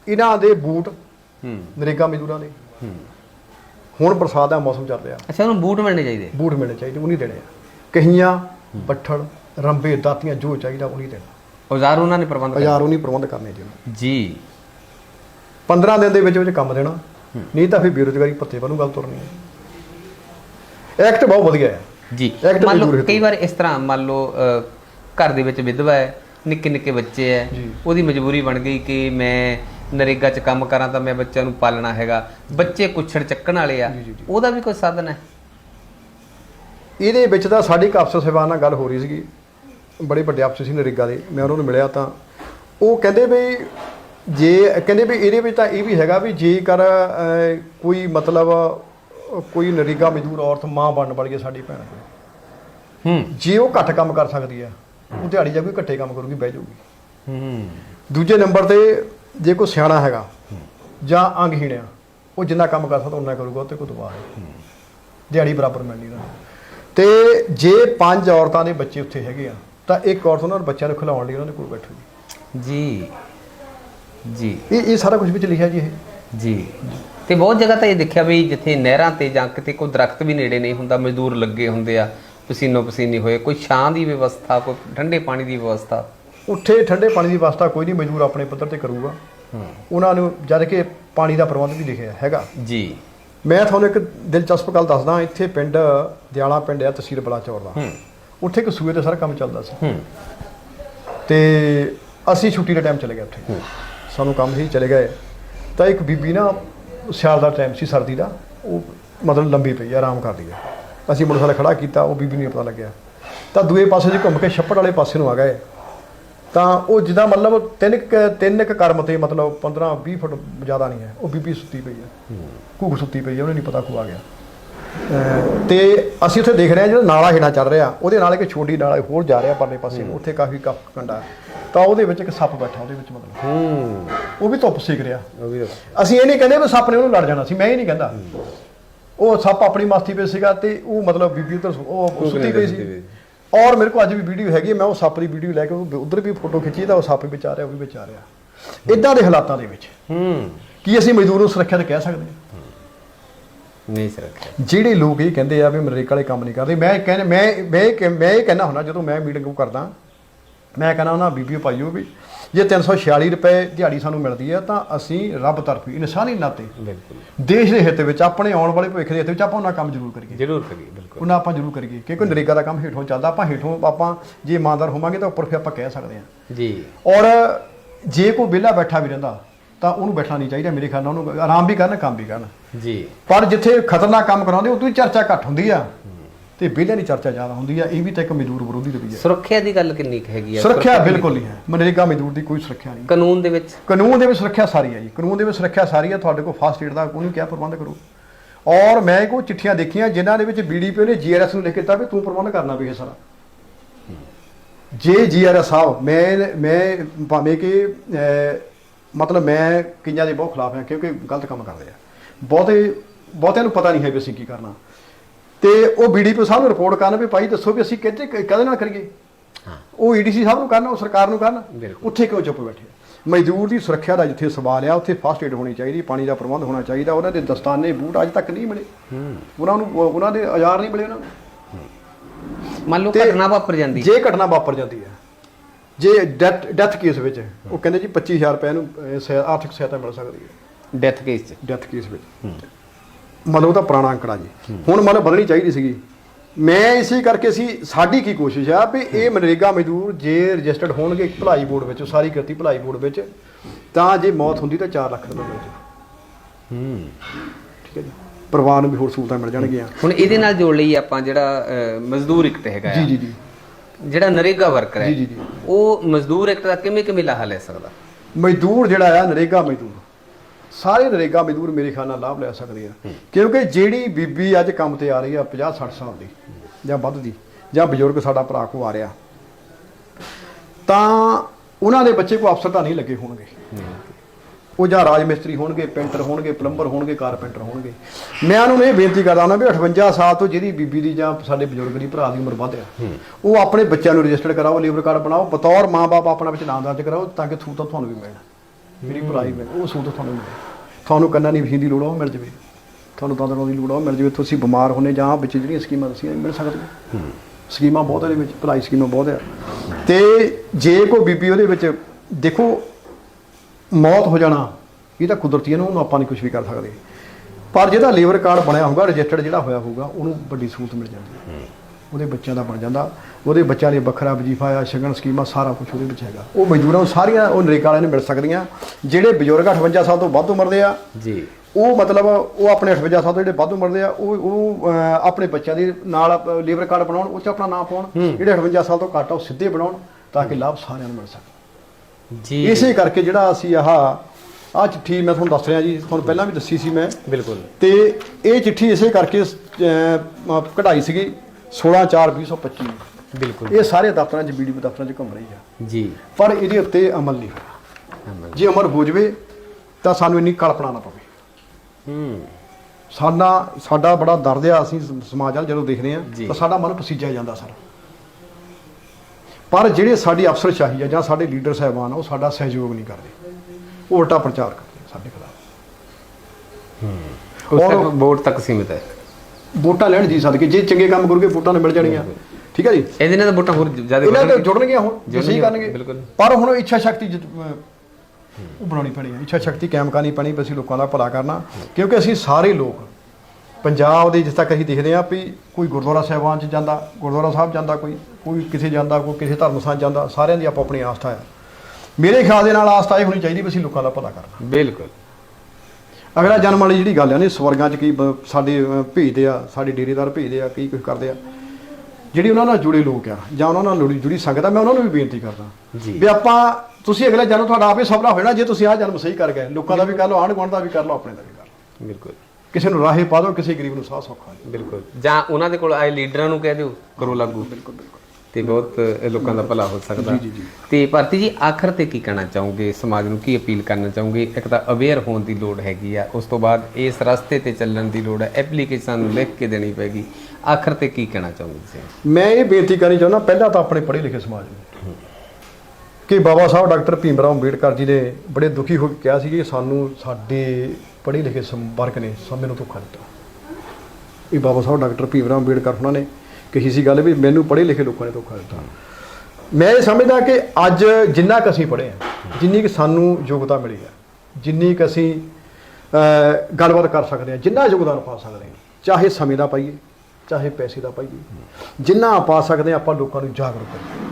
ਇਹਨਾਂ ਦੇ ਬੂਟ ਹੂੰ। ਨਰੇਗਾ ਮਜ਼ਦੂਰਾਂ ਦੇ। ਹੂੰ। ਹੁਣ ਬਰਸਾਤ ਦਾ ਮੌਸਮ ਚੱਲ ਰਿਹਾ। ਅੱਛਾ ਉਹਨੂੰ ਬੂਟ ਮਿਲਣੇ ਚਾਹੀਦੇ? ਬੂਟ ਮਿਲਣੇ ਚਾਹੀਦੇ ਉਹ ਨਹੀਂ ਦੇਣੇ ਆ। ਕਹੀਆਂ ਬੱਠਲ ਰੰਬੇ ਦਾਤੀਆਂ ਜੋ ਚਾਹੀਦਾ ਉਹ ਨਹੀਂ ਦੇਣਾ। ਔਜ਼ਾਰ ਉਹਨਾਂ ਨੇ ਪ੍ਰਬੰਧ ਕਰ ਹਜ਼ਾਰ ਨਹੀਂ ਪ੍ਰਬੰਧ ਕਰਨੇ ਜੀ ਉਹਨਾਂ। ਜੀ। 15 ਦਿਨ ਦੇ ਵਿੱਚ ਵਿੱਚ ਕੰਮ ਦੇਣਾ। ਨਹੀਂ ਤਾਂ ਫਿਰ ਬੇਰੁਜ਼ਗਾਰੀ ਭੱਤੇ ਵੱਲੋਂ ਗੱਲ ਤੁਰਨੀ ਹੈ। ਐਕਟ ਬਹੁਤ ਵਧੀਆ ਹੈ। ਜੀ। Act ਮੰਨ ਲਓ ਕਈ ਵਾਰ ਇਸ ਤਰ੍ਹਾਂ ਮੰਨ ਲਓ ਘਰ ਦੇ ਵਿੱਚ ਵਿਧਵਾ ਹੈ ਨਿੱਕੇ ਨਿੱਕੇ ਬੱਚੇ ਹੈ। ਉਹਦੀ ਮਜਬੂਰੀ ਬਣ ਗਈ ਕਿ ਮੈਂ ਨਰੇਗਾ 'ਚ ਕੰਮ ਕਰਾਂ ਤਾਂ ਮੈਂ ਬੱਚਿਆਂ ਨੂੰ ਪਾਲਣਾ ਹੈਗਾ। ਬੱਚੇ ਕੁੱਛੜ ਚੱਕਣ ਵਾਲੇ ਆ। ਉਹਦਾ ਵੀ ਕੋਈ ਸਾਧਨ ਹੈ? ਇਹਦੇ ਵਿੱਚ ਤਾਂ ਸਾਡੀ ਇੱਕ ਅਫਸਰ ਸਾਹਿਬਾਨ ਨਾਲ ਗੱਲ ਹੋ ਰਹੀ ਸੀਗੀ। ਬੜੇ ਵੱਡੇ ਅਫਸਰ ਸੀ ਨਰੇਗਾ ਦੇ ਮੈਂ ਉਹਨਾਂ ਨੂੰ ਮਿਲਿਆ ਤਾਂ। ਉਹ ਕਹਿੰਦੇ ਵੀ ਜੇ ਕਹਿੰਦੇ ਵੀ ਇਹਦੇ ਵਿੱਚ ਤਾਂ ਇਹ ਵੀ ਹੈਗਾ ਵੀ ਜੇਕਰ ਕੋਈ ਮਤਲਬ ਕੋਈ ਨਰੇਗਾ ਮਜ਼ਦੂਰ ਔਰਤ ਮਾਂ ਬਣਨ ਵਾਲੀ ਹੈ ਸਾਡੀ ਭੈਣ ਕੋਈ ਹੂੰ। ਜੇ ਉਹ ਘੱਟ ਕੰਮ ਕਰ ਸਕਦੀ ਹੈ ਉਹ ਦਿਹਾੜੀ ਜਾ ਕੋਈ ਘੱਟੇ ਕੰਮ ਕਰੂਗੀ ਬਹਿ ਜਾਊਗੀ। ਹੂੰ। ਦੂਜੇ ਨੰਬਰ ਤੇ ਜੇ ਕੋਈ ਸਿਆਣਾ ਹੈਗਾ ਜਾਂ ਅੰਗਹੀਣ ਆ ਉਹ ਜਿੰਨਾ ਕੰਮ ਕਰ ਸਕਦਾ ਉਹਨਾਂ ਕਰੂਗਾ ਤੇ ਕੋਈ ਦਬਾਅ ਹੈ। ਦਿਹਾੜੀ ਬਰਾਬਰ ਮਿਲਣੀ ਨੂੰ। ਤੇ ਜੇ ਪੰਜ ਔਰਤਾਂ ਦੇ ਬੱਚੇ ਉੱਥੇ ਹੈਗੇ ਆ ਤਾਂ ਇੱਕ ਔਰਤ ਉਹਨਾਂ ਦੇ ਬੱਚਿਆਂ ਨੂੰ ਖਿਲਾਉਣ ਲਈ ਉਹਨਾਂ ਦੇ ਕੋਲ ਬੈਠੂਗੀ ਜੀ। ਜੀ। ਇਹ ਇਹ ਸਾਰਾ ਕੁਝ ਵਿੱਚ ਲਿਖਿਆ ਜੀ ਇਹ। ਜੀ। ਤੇ ਬਹੁਤ ਜਗ੍ਹਾ ਤਾਂ ਇਹ ਦੇਖਿਆ ਵੀ ਜਿੱਥੇ ਨਹਿਰਾਂ ਤੇ ਜਾਂ ਕਿਤੇ ਕੋਈ ਦਰਖਤ ਵੀ ਨੇੜੇ ਨਹੀਂ ਹੁੰਦਾ ਮਜ਼ਦੂਰ ਲੱਗੇ ਹੁੰਦੇ ਆ ਪਸੀਨੋ ਪਸੀਨੀ ਹੋਏ ਕੋਈ ਛਾਂ ਦੀ ਵਿਵਸਥਾ ਕੋਈ ਠੰਡੇ ਪਾਣੀ ਦੀ ਵਿਵਸਥਾ। ਉੱਥੇ ਠੰਡੇ ਪਾਣੀ ਦੀ ਵਾਸਤਾ ਕੋਈ ਨਹੀਂ ਮਜ਼ਦੂਰ ਆਪਣੇ ਪੱਧਰ ਤੇ ਕਰੂਗਾ। ਉਹਨਾਂ ਨੂੰ ਜਦ ਕਿ ਪਾਣੀ ਦਾ ਪ੍ਰਬੰਧ ਵੀ ਲਿਖਿਆ ਹੈਗਾ। ਜੀ। ਮੈਂ ਤੁਹਾਨੂੰ ਇੱਕ ਦਿਲਚਸਪ ਗੱਲ ਦੱਸਦਾ ਇੱਥੇ ਪਿੰਡ ਦਿਆਲਾ ਪਿੰਡ ਆ ਤਹਿਸੀਲ ਬਲਾਚੌਰ ਦਾ। ਹੂੰ। ਉੱਥੇ ਇੱਕ ਸੂਏ ਤੇ ਸਾਰਾ ਕੰਮ ਚੱਲਦਾ ਸੀ। ਹੂੰ। ਤੇ ਅਸੀਂ ਛੁੱਟੀ ਦਾ ਟਾਈਮ ਚਲੇ ਗਏ ਉੱਥੇ। ਸਾਨੂੰ ਕੰਮ ਸੀ ਚਲੇ ਗਏ। ਤਾਂ ਇੱਕ ਬੀਬੀ ਨਾ ਸਿਆਲ ਦਾ ਟਾਈਮ ਸੀ ਸਰਦੀ ਦਾ। ਉਹ ਮਤਲਬ ਲੰਬੀ ਪਈ ਆ, ਆਰਾਮ ਕਰਦੀ ਹੈ ਅਸੀਂ ਮੋਟਰਸਾਈਕਲ ਖੜਾ ਕੀਤਾ ਉਹ ਬੀਬੀ ਨੂੰ ਪਤਾ ਲੱਗਿਆ। ਤਾਂ ਦੂਏ ਪਾਸੇ ਜੇ ਘੁੰਮ ਕੇ ਛੱਪੜ ਵਾਲੇ ਪਾਸੇ ਨੂੰ ਆ ਗਏ। ਤਾਂ ਉਹ ਜਿੱਦਾਂ ਮਤਲਬ ਤਿੰਨ ਤਿੰਨ ਕ ਕਰਮ ਤੇ ਮਤਲਬ 15 20 ਫੁੱਟ ਜ਼ਿਆਦਾ ਨਹੀਂ ਹੈ। ਉਹ ਬੀਬੀ ਸੁੱਤੀ ਪਈ ਹੈ। ਘੂਕ ਸੁੱਤੀ ਪਈ ਹੈ ਉਹਨੇ ਨਹੀਂ ਪਤਾ ਕੋ ਆ ਗਿਆ। ਤੇ ਅਸੀਂ ਉੱਥੇ ਦੇਖ ਰਹੇ ਹਾਂ ਜਿਹੜਾ ਨਾਲਾ ਹੇਠਾਂ ਚੱਲ ਰਿਹਾ ਉਹਦੇ ਨਾਲ ਇੱਕ ਛੋਟੀ ਨਾਲਾ ਹੋਰ ਜਾ ਰਿਹਾ ਪਰਲੇ ਪਾਸੇ ਨੂੰ ਉੱਥੇ ਕਾਫੀ ਕੱਪ ਕੰਡਾ। ਤਾਂ ਉਹਦੇ ਵਿੱਚ ਇੱਕ ਸੱਪ ਬੈਠਾ ਉਹਦੇ ਵਿੱਚ ਮਤਲਬ। ਹੂੰ। ਉਹ ਵੀ ਧੁੱਪ ਸੇਕ ਰਿਹਾ। ਉਹ ਵੀ ਅਸੀਂ ਇਹ ਨਹੀਂ ਕਹਿੰਦੇ ਵੀ ਸੱਪ ਨੇ ਉਹਨੂੰ ਲੜ ਜਾਣਾ ਸੀ ਮੈਂ ਇਹ ਨਹੀਂ ਕਹਿੰਦਾ। ਉਹ ਸੱਪ ਆਪਣੀ ਮਸਤੀ ਵਿੱਚ ਸੀਗਾ ਤੇ ਉਹ ਮਤਲਬ ਬੀਬੀ ਉਧਰ ਉਹ ਸੁੱਤੀ ਪਈ ਸੀ। ਔਰ ਮੇਰੇ ਕੋਲ ਅੱਜ ਵੀ ਵੀਡੀਓ ਹੈਗੀ ਮੈਂ ਉਹ ਸੱਪ ਦੀ ਵੀਡੀਓ ਲੈ ਕੇ ਉਧਰ ਵੀ ਫੋਟੋ ਖਿੱਚੀ ਤਾਂ ਉਹ ਸੱਪ ਵਿੱਚ ਆ ਰਿਹਾ ਉਹ ਵੀ ਵਿੱਚ ਆ ਰਿਹਾ ਇਦਾਂ ਦੇ ਹਾਲਾਤਾਂ ਦੇ ਵਿੱਚ। ਹੂੰ। ਕੀ ਅਸੀਂ ਮਜ਼ਦੂਰ ਨੂੰ ਸੁਰੱਖਿਅਤ ਕਹਿ ਸਕਦੇ ਹਾਂ? ਨਹੀਂ ਸਰ ਜਿਹੜੇ ਲੋਕ ਇਹ ਕਹਿੰਦੇ ਆ ਵੀ ਮਨਰੇਗਾ ਵਾਲੇ ਕੰਮ ਨਹੀਂ ਕਰਦੇ ਮੈਂ ਕਹਿੰਦਾ ਮੈਂ ਮੈਂ ਇਹ ਕਹਿ- ਮੈਂ ਇਹ ਕਹਿਣਾ ਹੁੰਦਾ ਜਦੋਂ ਮੈਂ ਮੀਟਿੰਗ ਕਰਦਾ ਮੈਂ ਕਹਿੰਦਾ ਉਹਨਾਂ ਬੀਬੀਓ ਭਾਈਓ ਵੀ ਜੇ 346 ਰੁਪਏ ਦਿਹਾੜੀ ਸਾਨੂੰ ਮਿਲਦੀ ਹੈ ਤਾਂ ਅਸੀਂ ਰੱਬ ਤਰਫੀ ਇਨਸਾਨੀ ਨਾਤੇ ਬਿਲਕੁਲ। ਦੇਸ਼ ਦੇ ਹਿੱਤ ਵਿੱਚ ਆਪਣੇ ਆਉਣ ਵਾਲੇ ਭਵਿੱਖ ਦੇ ਹਿੱਤ ਵਿੱਚ ਆਪਾਂ ਉਹਨਾਂ ਕੰਮ ਜ਼ਰੂਰ ਕਰੀਏ। ਜ਼ਰੂਰ ਕਰੀਏ ਬਿਲਕੁਲ। ਉਹਨਾਂ ਆਪਾਂ ਜ਼ਰੂਰ ਕਰੀਏ ਕਿਉਂਕਿ ਨਰੇਗਾ ਦਾ ਕੰਮ ਹੇਠੋਂ ਚੱਲਦਾ ਆਪਾਂ ਹੇਠੋਂ ਆਪਾਂ ਜੇ ਇਮਾਨਦਾਰ ਹੋਵਾਂਗੇ ਤਾਂ ਉੱਪਰ ਫਿਰ ਆਪਾਂ ਕਹਿ ਸਕਦੇ ਹਾਂ। ਜੀ। ਔਰ ਜੇ ਕੋਈ ਵਿਹਲਾ ਬੈਠਾ ਵੀ ਰਹਿੰਦਾ ਤਾਂ ਉਹਨੂੰ ਬੈਠਣਾ ਨਹੀਂ ਚਾਹੀਦਾ ਮੇਰੇ ਖਿਆਲ ਨਾਲ ਉਹਨੂੰ ਆਰਾਮ ਵੀ ਕਰਨ ਕੰਮ ਵੀ ਕਰਨ। ਜੀ। ਪਰ ਜਿੱਥੇ ਖਤਰਨਾਕ ਕੰਮ ਕਰਾਉਂਦੇ ਉਦੋਂ ਹੀ ਚਰਚਾ ਘੱਟ ਹੁੰਦੀ ਆ। ਤੇ ਵਿਹਲੇ ਦੀ ਚਰਚਾ ਜ਼ਿਆਦਾ ਹੁੰਦੀ ਆ ਇਹ ਵੀ ਤਾਂ ਇੱਕ ਮਜ਼ਦੂਰ ਵਿਰੋਧੀ ਰਵਈਆ ਸੁਰੱਖਿਆ ਦੀ ਗੱਲ ਕਿੰਨੀ ਕੁ ਹੈਗੀ ਆ? ਸੁਰੱਖਿਆ ਬਿਲਕੁਲ ਨਹੀਂ ਹੈ। ਮਨਰੇਗਾ ਮਜ਼ਦੂਰ ਦੀ ਕੋਈ ਸੁਰੱਖਿਆ ਨਹੀਂ। ਕਾਨੂੰਨ ਦੇ ਵਿੱਚ? ਕਾਨੂੰਨ ਦੇ ਵਿੱਚ ਸੁਰੱਖਿਆ ਸਾਰੀ ਹੈ ਜੀ। ਕਾਨੂੰਨ ਦੇ ਵਿੱਚ ਸੁਰੱਖਿਆ ਸਾਰੀ ਹੈ ਤੁਹਾਡੇ ਕੋਲ ਫਾਸਟ ਏਡ ਦਾ ਉਹਨੂੰ ਕਿਹਾ ਪ੍ਰਬੰਧ ਕਰੋ। ਔਰ ਮੈਂ ਕੋ ਚਿੱਠੀਆਂ ਦੇਖੀਆਂ ਜਿਨ੍ਹਾਂ ਦੇ ਵਿੱਚ ਬੀਡੀਪੀ ਨੇ ਜੀਆਰਐਸ ਨੂੰ ਲਿਖ ਦਿੱਤਾ ਵੀ ਤੂੰ ਪ੍ਰਬੰਧ ਕਰਨਾ ਵੀ ਇਹ ਸਾਰਾ। ਜੇ ਜੀਆਰਐਸ ਸਾਹਿਬ ਮੈਂ ਮੈਂ ਭਾਵੇਂ ਕਿ ਮਤਲਬ ਮੈਂ ਕਈਆਂ ਦੇ ਬਹੁਤ ਖਿਲਾਫ ਹਾਂ ਕਿਉਂਕਿ ਗਲਤ ਕੰਮ ਕਰਦੇ ਆ। ਬਹੁਤੇ ਬਹੁਤਿਆਂ ਨੂੰ ਪਤਾ ਨਹੀਂ ਹੈ ਵੀ ਅਸੀਂ ਕੀ ਕਰਨਾ। ਤੇ ਉਹ ਬੀਡੀਪੀ ਸਾਹਿਬ ਨੂੰ ਰਿਪੋਰਟ ਕਰਨ ਵੀ ਭਾਈ ਦੱਸੋ ਵੀ ਅਸੀਂ ਕਿਹਦੇ ਕਦੇ ਨਾਲ ਕਰੀਏ? ਹਾਂ। ਉਹ ਈਡੀਸੀ ਸਾਹਿਬ ਨੂੰ ਕਰਨ ਉਹ ਸਰਕਾਰ ਨੂੰ ਕਰਨ। ਉੱਥੇ ਕਿਉਂ ਚੁੱਪ ਬੈਠੇ ਮਜ਼ਦੂਰ ਦੀ ਸੁਰੱਖਿਆ ਦਾ ਜਿੱਥੇ ਸਵਾਲ ਆ ਉੱਥੇ ਫਸਟ ਏਡ ਹੋਣੀ ਚਾਹੀਦੀ ਪਾਣੀ ਦਾ ਪ੍ਰਬੰਧ ਹੋਣਾ ਚਾਹੀਦਾ ਉਹਨਾਂ ਦੇ ਦਸਤਾਨੇ ਬੂਟ ਅੱਜ ਤੱਕ ਨਹੀਂ ਮਿਲੇ। ਹੂੰ। ਉਹਨਾਂ ਨੂੰ ਉਹ- ਉਹਨਾਂ ਦੇ ਔਜ਼ਾਰ ਨਹੀਂ ਮਿਲੇ ਉਹਨਾਂ ਨੂੰ। ਮੰਨ ਲਓ ਘਟਨਾ ਵਾਪਰ ਜਾਂਦੀ। ਜੇ ਘਟਨਾ ਵਾਪਰ ਜਾਂਦੀ ਹੈ ਜੇ ਡੈਥ ਡੈਥ ਕੇਸ ਵਿੱਚ ਉਹ ਕਹਿੰਦੇ ਜੀ 25000 ਰੁਪਏ ਨੂੰ ਅਹ, ਸਹਾਇ- ਆਰਥਿਕ ਸਹਾਇਤਾ ਮਿਲ ਸਕਦੀ ਹੈ। ਡੈਥ ਕੇਸ ਚ? ਡੈਥ ਕੇਸ ਵਿੱਚ। ਮਤਲਬ ਉਹ ਤਾਂ ਪੁਰਾਣਾ ਅੰਕੜਾ ਜੀ। ਹੁਣ ਮਤਲਬ ਬਦਲਣੀ ਚਾਹੀਦੀ ਸੀਗੀ। ਮੈਂ ਇਸੇ ਕਰਕੇ ਸੀ ਸਾਡੀ ਕੀ ਕੋਸ਼ਿਸ਼ ਆ ਵੀ ਇਹ ਮਨਰੇਗਾ ਮਜ਼ਦੂਰ ਜੇ ਰਜਿਸਟਰਡ ਹੋਣਗੇ ਭਲਾਈ ਬੋਰਡ ਵਿੱਚ ਸਾਰੀ ਕਰਤੀ ਭਲਾਈ ਬੋਰਡ ਵਿੱਚ ਤਾਂ ਜੇ ਮੌਤ ਹੁੰਦੀ ਤਾਂ 4 ਲੱਖ ਰੁਪਏ ਮਿਲ ਜੂ ਹੂੰ। ਠੀਕ ਹੈ ਜੀ। ਪਰਿਵਾਰ ਨੂੰ ਵੀ ਹੋਰ ਸਹੂਲਤਾਂ ਮਿਲ ਜਾਣਗੀਆਂ। ਹੁਣ ਇਹਦੇ ਨਾਲ ਜੋੜ ਲਈ ਆਪਾਂ ਜਿਹੜਾ ਮਜ਼ਦੂਰ ਇਕਟ ਹੈਗਾ ਆ। ਜੀ ਜੀ ਜੀ। ਜਿਹੜਾ ਨਰੇਗਾ ਵਰਕਰ ਹੈ ਜੀ, ਜੀ, ਜੀ। ਉਹ ਮਜ਼ਦੂਰ ਇਕਟ ਦਾ ਕਿਵੇਂ ਕਿਵੇਂ ਲਾਹਾ ਲੈ ਸਕਦਾ? ਮਜ਼ਦੂਰ ਜਿਹੜਾ ਆ ਨਰੇਗਾ ਮਜ਼ਦੂਰ। ਸਾਰੇ ਨਰੇਗਾ ਮਜ਼ਦੂਰ ਮੇਰੇ ਖਿਆਲ ਨਾਲ ਲਾਭ ਲੈ ਸਕਦੇ ਆ। ਕਿਉਂਕਿ ਜਿਹੜੀ ਬੀਬੀ ਅੱਜ ਕੰਮ ਤੇ ਆ ਰਹੀ ਆ 50 60 ਸਾਲ ਦੀ ਜਾਂ ਵੱਧ ਦੀ ਜਾਂ ਬਜ਼ੁਰਗ ਸਾਡਾ ਭਰਾ ਕੋ ਆ ਰਿਹਾ ਤਾਂ ਉਹਨਾਂ ਦੇ ਬੱਚੇ ਕੋ ਅਫਸਰ ਤਾਂ ਨਹੀਂ ਲੱਗੇ ਹੋਣਗੇ। ਉਹ ਜਾਂ ਰਾਜ ਮਿਸਤਰੀ ਹੋਣਗੇ ਪੇਂਟਰ ਹੋਣਗੇ ਪਲੰਬਰ ਹੋਣਗੇ ਕਾਰਪੈਂਟਰ ਹੋਣਗੇ। ਮੈਂ ਉਹਨਾਂ ਨੂੰ ਇਹ ਬੇਨਤੀ ਕਰਦਾ ਹਾਂ ਵੀ 58 ਸਾਲ ਤੋਂ ਜਿਹੜੀ ਬੀਬੀ ਦੀ ਜਾਂ ਸਾਡੇ ਬਜ਼ੁਰਗ ਦੀ ਭਰਾ ਦੀ ਉਮਰ ਵੱਧ ਆ ਉਹ ਆਪਣੇ ਬੱਚਿਆਂ ਨੂੰ ਰਜਿਸਟਰ ਕਰਾਓ ਲੇਬਰ ਕਾਰਡ ਬਣਾਓ ਬਤੌਰ ਮਾਂ-ਬਾਪ ਆਪਣਾ ਵਿੱਚ ਨਾਮ ਦਰਜ ਕਰਾਓ ਤਾਂ ਕਿ ਸਹੂਲਤਾਂ ਤੁਹਾਨੂੰ ਵੀ ਮਿਲਣ। ਮੇਰੀ ਭਰਾਈ ਮਿਲ ਉਹ ਸਹੂਲਤ ਤੁਹਾਨੂੰ ਮਿਲੇ। ਤੁਹਾਨੂੰ ਕੰਨਾਂ ਦੀ ਮਸ਼ੀਨ ਦੀ ਲੋੜ ਉਹ ਮਿਲ ਜਵੇ। ਤੁਹਾਨੂੰ ਦੰਦਾਂ ਦੀ ਲੋੜ ਉਹ ਮਿਲ ਜਵੇ। ਤੁਸੀਂ ਬਿਮਾਰ ਹੋਣੇ ਜਾਂ ਵਿੱਚ ਜਿਹੜੀਆਂ ਸਕੀਮਾਂ ਦੱਸੀਆਂ ਮਿਲ ਸਕਦੀਆਂ। ਸਕੀਮਾਂ ਬਹੁਤ ਇਹਦੇ ਵਿੱਚ ਭਲਾਈ ਸਕੀਮਾਂ ਬਹੁਤ ਆ। ਤੇ ਜੇ ਕੋਈ ਬੀਬੀ ਉਹਦੇ ਵਿੱਚ ਦੇਖੋ ਮੌਤ ਹੋ ਜਾਣਾ ਇਹ ਤਾਂ ਕੁਦਰਤੀ ਹੈ ਨਾ ਉਹਨੂੰ ਆਪਾਂ ਨਹੀਂ ਕੁਝ ਵੀ ਕਰ ਸਕਦੇ। ਪਰ ਜਿਹਦਾ ਲੇਬਰ ਕਾਰਡ ਬਣਿਆ ਹੋਊਗਾ ਰਜਿਸਟਰਡ ਜਿਹੜਾ ਹੋਇਆ ਹੋਊਗਾ ਉਹਨੂੰ ਵੱਡੀ ਸਹੂਲਤ ਮਿਲ ਜਾਂਦੀ ਹੈ। ਉਹਦੇ ਬੱਚਿਆਂ ਦਾ ਬਣ ਜਾਂਦਾ। ਉਹਦੇ ਬੱਚਿਆਂ ਲਈ ਵੱਖਰਾ ਵਜੀਫਾ ਆ ਸ਼ਗਨ ਸਕੀਮਾਂ ਸਾਰਾ ਕੁਝ ਉਹਦੇ ਵਿੱਚ ਹੈਗਾ। ਉਹ ਮਜ਼ਦੂਰਾਂ ਨੂੰ ਸਾਰੀਆਂ ਉਹ ਨਰੇਗਾ ਵਾਲਿਆਂ ਨੂੰ ਮਿਲ ਸਕਦੀਆਂ। ਜਿਹੜੇ ਬਜ਼ੁਰਗ 58 ਸਾਲ ਤੋਂ ਵੱਧ ਉਮਰ ਦੇ ਆ ਜੀ। ਉਹ ਮਤਲਬ ਉਹ ਆਪਣੇ 58 ਸਾਲ ਤੋਂ ਜਿਹੜੇ ਵੱਧ ਉਮਰ ਦੇ ਆ ਉਹ ਉਹ ਆਪਣੇ ਬੱਚਿਆਂ ਦੇ ਨਾਲ ਲੇਬਰ ਕਾਰਡ ਬਣਾਉਣ ਉਹ 'ਚ ਆਪਣਾ ਨਾਮ ਪਾਉਣ। ਜਿਹੜੇ 58 ਸਾਲ ਤੋਂ ਘੱਟ ਆ ਉਹ ਸਿੱਧੇ ਬਣਾਉਣ ਤਾਂ ਕਿ ਲਾਭ ਸਾਰਿਆਂ ਨੂੰ ਮਿਲ ਸਕੇ। ਜੀ ਇਸੇ ਕਰਕੇ ਜਿਹੜਾ ਅਸੀਂ ਆਹ ਆ ਚਿੱਠੀ ਮੈਂ ਤੁਹਾਨੂੰ ਦੱਸ ਰਿਹਾ ਜੀ ਤੁਹਾਨੂੰ ਪਹਿਲਾਂ ਵੀ ਦੱਸੀ ਸੀ ਮੈਂ। ਬਿਲਕੁਲ। ਤੇ ਇਹ ਚਿੱਠੀ ਇਸੇ ਕਰਕੇ ਅਹ, ਕਢਾਈ ਸੀਗੀ 16 4 2025 ਬਿਲਕੁਲ। ਇਹ ਸਾਰੇ ਦਫ਼ਤਰਾਂ 'ਚ ਬੀਡੀਪੀ ਦਫ਼ਤਰਾਂ 'ਚ ਘੁੰਮ ਰਹੀ ਆ। ਜੀ। ਪਰ ਇਹਦੇ ਉੱਤੇ ਅਮਲ ਨਹੀਂ ਹੋਇਆ। ਜੇ ਅਮਲ ਹੋ ਜਵੇ ਤਾਂ ਸਾਨੂੰ ਇੰਨੀ ਕਲਪਨਾ ਨਾ ਪਵੇ। ਹੂੰ। ਸਾਡਾ ਸਾਡਾ ਬੜਾ ਦਰਦ ਆ ਅਸੀਂ ਸਮਾਜ ਵੱਲ ਜਦੋਂ ਦੇਖਦੇ ਆ ਜੀ। ਤਾਂ ਸਾਡਾ ਮਨ ਪਸੀਜਿਆ ਜਾਂਦਾ ਸਰ। ਪਰ ਜਿਹੜੇ ਸਾਡੀ ਅਫਸਰਸ਼ਾਹੀ ਆ ਜਾਂ ਸਾਡੇ ਲੀਡਰ ਸਾਹਿਬਾਨ ਆ ਉਹ ਸਾਡਾ ਸਹਿਯੋਗ ਨਹੀਂ ਕਰਦੇ। ਉਹ ਉਲਟਾ ਪ੍ਰਚਾਰ ਕਰਦੇ ਆ ਸਾਡੇ ਖਿਲਾਫ। ਉਸ ਔਰ- ਵੋਟ ਤੱਕ ਸੀਮਿਤ ਹੈ। ਵੋਟਾਂ ਲੈਣ ਜੀ ਸਦਕੇ। ਜੇ ਚੰਗੇ ਕੰਮ ਕਰੋਗੇ ਵੋਟਾਂ ਤਾਂ ਮਿਲ ਜਾਣਗੀਆਂ ਠੀਕ ਹੈ ਜੀ? ਇਹਦੇ ਨਾਲ ਤਾਂ ਵੋਟਾਂ ਹੋਰ ਜ਼ਿਆਦਾ ਇਹਨਾਂ ਤੇ। ਜੁੜਨਗੀਆਂ ਹੁਣ। ਜੇ ਸਹੀ ਕਰਨਗੇ। ਪਰ ਹੁਣ ਇੱਛਾ ਸ਼ਕਤੀ ਉਹ ਬਣਾਉਣੀ ਪੈਣੀ ਹੈ। ਇੱਛਾ ਸ਼ਕਤੀ ਕਾਇਮ ਕਰਨੀ ਪੈਣੀ ਅਸੀਂ ਲੋਕਾਂ ਦਾ ਭਲਾ ਕਰਨਾ। ਕਿਉਂਕਿ ਅਸੀਂ ਸਾਰੇ ਲੋਕ ਪੰਜਾਬ ਦੇ ਜਿਸ ਤੱਕ ਅਸੀਂ ਦੇਖਦੇ ਹਾਂ ਵੀ ਕੋਈ ਗੁਰਦੁਆਰਾ ਸਾਹਿਬਾਨ ਚ ਜਾਂਦਾ ਗੁਰਦੁਆਰਾ ਸਾਹਿਬ ਜਾਂਦਾ ਕੋਈ। ਕੋਈ ਕਿਸੇ ਜਾਂਦਾ ਕੋਈ ਕਿਸੇ ਧਰਮ ਸਥਾਨ ਜਾਂਦਾ ਸਾਰਿਆਂ ਦੀ ਆਪੋ ਆਪਣੀ ਆਸਥਾ ਹੈ। ਮੇਰੇ ਖਿਆਲ ਦੇ ਨਾਲ ਆਸਥਾ ਇਹ ਹੋਣੀ ਚਾਹੀਦੀ ਵੀ ਅਸੀਂ ਲੋਕਾਂ ਦਾ ਭਲਾ ਕਰਨਾ। ਬਿਲਕੁਲ। ਅਗਲਾ ਜਨਮ ਵਾਲੀ ਜਿਹੜੀ ਗੱਲ ਆ ਨੇ ਸਵਰਗਾਂ 'ਚ ਬ- ਸਾਡੇ ਭੇਜਦੇ ਆ ਸਾਡੇ ਡੇਰੇਦਾਰ ਭੇਜਦੇ ਆ ਕਈ ਕੁਝ ਕਰਦੇ ਆ। ਜਿਹੜੀ ਉਹਨਾਂ ਨਾਲ ਜੁੜੇ ਲੋਕ ਆ ਜਾਂ ਉਹਨਾਂ ਨਾਲ ਜੁੜੀ ਜੁੜੀ ਸੰਗਤ ਆ ਮੈਂ ਉਹਨਾਂ ਨੂੰ ਵੀ ਬੇਨਤੀ ਕਰਦਾ ਜੀ। ਵੀ ਆਪਾਂ ਤੁਸੀਂ ਅਗਲਾ ਜਨਮ ਤੁਹਾਡਾ ਆਪੇ ਸਫਲਾ ਹੋ ਜਾਣਾ ਜੇ ਤੁਸੀਂ ਆਹ ਜਨਮ ਸਹੀ ਕਰ ਗਏ ਲੋਕਾਂ ਦਾ ਵੀ ਕਰ ਲਓ ਆਂਢ ਗੁਆਂਢ ਦਾ ਵੀ ਕਰ ਲਓ ਆਪਣੇ ਦਾ ਵੀ ਕਰ ਲਓ। ਬਿਲਕੁਲ। ਕਿਸੇ ਨੂੰ ਰਾਹੇ ਪਾ ਦਿਓ ਕਿਸੇ ਗਰੀਬ ਨੂੰ ਸਾਹ ਸੌਖਾ ਬਿਲਕੁਲ। ਜਾਂ ਉਹਨਾਂ ਦੇ ਕੋਲ ਆਏ ਲੀਡਰਾਂ ਨੂੰ ਕਹਿ ਦਿਓ ਕਰੋ ਲਾਗੂ। ਬਿਲਕੁਲ ਬਿਲਕੁਲ। ਤੇ ਬਹੁਤ ਲੋਕਾਂ ਦਾ ਭਲਾ ਹੋ ਸਕਦਾ। ਜੀ, ਜੀ। ਤੇ ਭਾਰਤੀ ਜੀ ਆਖਰ ਤੇ ਕੀ ਕਹਿਣਾ ਚਾਹੋਗੇ? ਸਮਾਜ ਨੂੰ ਕੀ ਅਪੀਲ ਕਰਨਾ ਚਾਹੋਗੇ? ਇੱਕ ਤਾਂ ਅਵੇਅਰ ਹੋਣ ਦੀ ਲੋੜ ਹੈਗੀ ਆ ਉਸ ਤੋਂ ਬਾਅਦ ਇਸ ਰਸਤੇ ਤੇ ਚੱਲਣ ਦੀ ਲੋੜ ਹੈ ਐਪਲੀਕੇਸ਼ਨ ਨੂੰ ਲਿਖ ਕੇ ਦੇਣੀ ਪੈਗੀ ਆਖਰ ਤੇ ਕੀ ਕਹਿਣਾ ਚਾਹੋਗੇ ਤੁਸੀਂ? ਮੈਂ ਇਹ ਬੇਨਤੀ ਕਰਨੀ ਚਾਹੁੰਦਾ ਪਹਿਲਾਂ ਤਾਂ ਆਪਣੇ ਪੜ੍ਹੇ ਲਿਖੇ ਸਮਾਜ ਨੂੰ। ਕਿ ਬਾਬਾ ਸਾਹਿਬ ਡਾਕਟਰ ਭੀਮ ਰਾਓ ਅੰਬੇਡਕਰ ਜੀ ਨੇ ਬੜੇ ਦੁਖੀ ਹੋ ਕੇ ਕਿਹਾ ਸੀ ਕਿ ਸਾਨੂੰ ਸਾਡੇ ਪੜ੍ਹੇ ਲਿਖੇ ਸੰਪਰਕ ਨੇ ਸਮੇਂ ਨੂੰ ਧੋਖਾ ਦਿੱਤਾ। ਇਹ ਬਾਬਾ ਸਾਹਿਬ ਡਾਕਟਰ ਭੀਮ ਰਾਓ ਅੰਬੇਡਕਰ ਉਹਨਾਂ ਨੇ ਕਹੀ ਸੀ ਗੱਲ ਵੀ ਮੈਨੂੰ ਪੜ੍ਹੇ ਲਿਖੇ ਲੋਕਾਂ ਨੇ ਧੋਖਾ ਦਿੱਤਾ। ਮੈਂ ਇਹ ਸਮਝਦਾ ਕਿ ਅੱਜ ਜਿੰਨਾ ਕੁ ਅਸੀਂ ਪੜ੍ਹੇ ਆ ਜਿੰਨੀ ਕਿ ਸਾਨੂੰ ਯੋਗਤਾ ਮਿਲੀ ਹੈ, ਜਿੰਨੀ ਕੁ ਅਸੀਂ ਗੱਲਬਾਤ ਕਰ ਸਕਦੇ ਆ ਜਿੰਨਾ ਯੋਗਦਾਨ ਪਾ ਸਕਦੇ ਆ ਚਾਹੇ ਸਮੇਂ ਦਾ ਪਾਈਏ, ਚਾਹੇ ਪੈਸੇ ਦਾ ਪਾਈਏ, ਜਿੰਨਾ ਪਾ ਸਕਦੇ ਆ ਆਪਾਂ ਲੋਕਾਂ ਨੂੰ ਜਾਗਰੂਕ ਕਰੀਏ।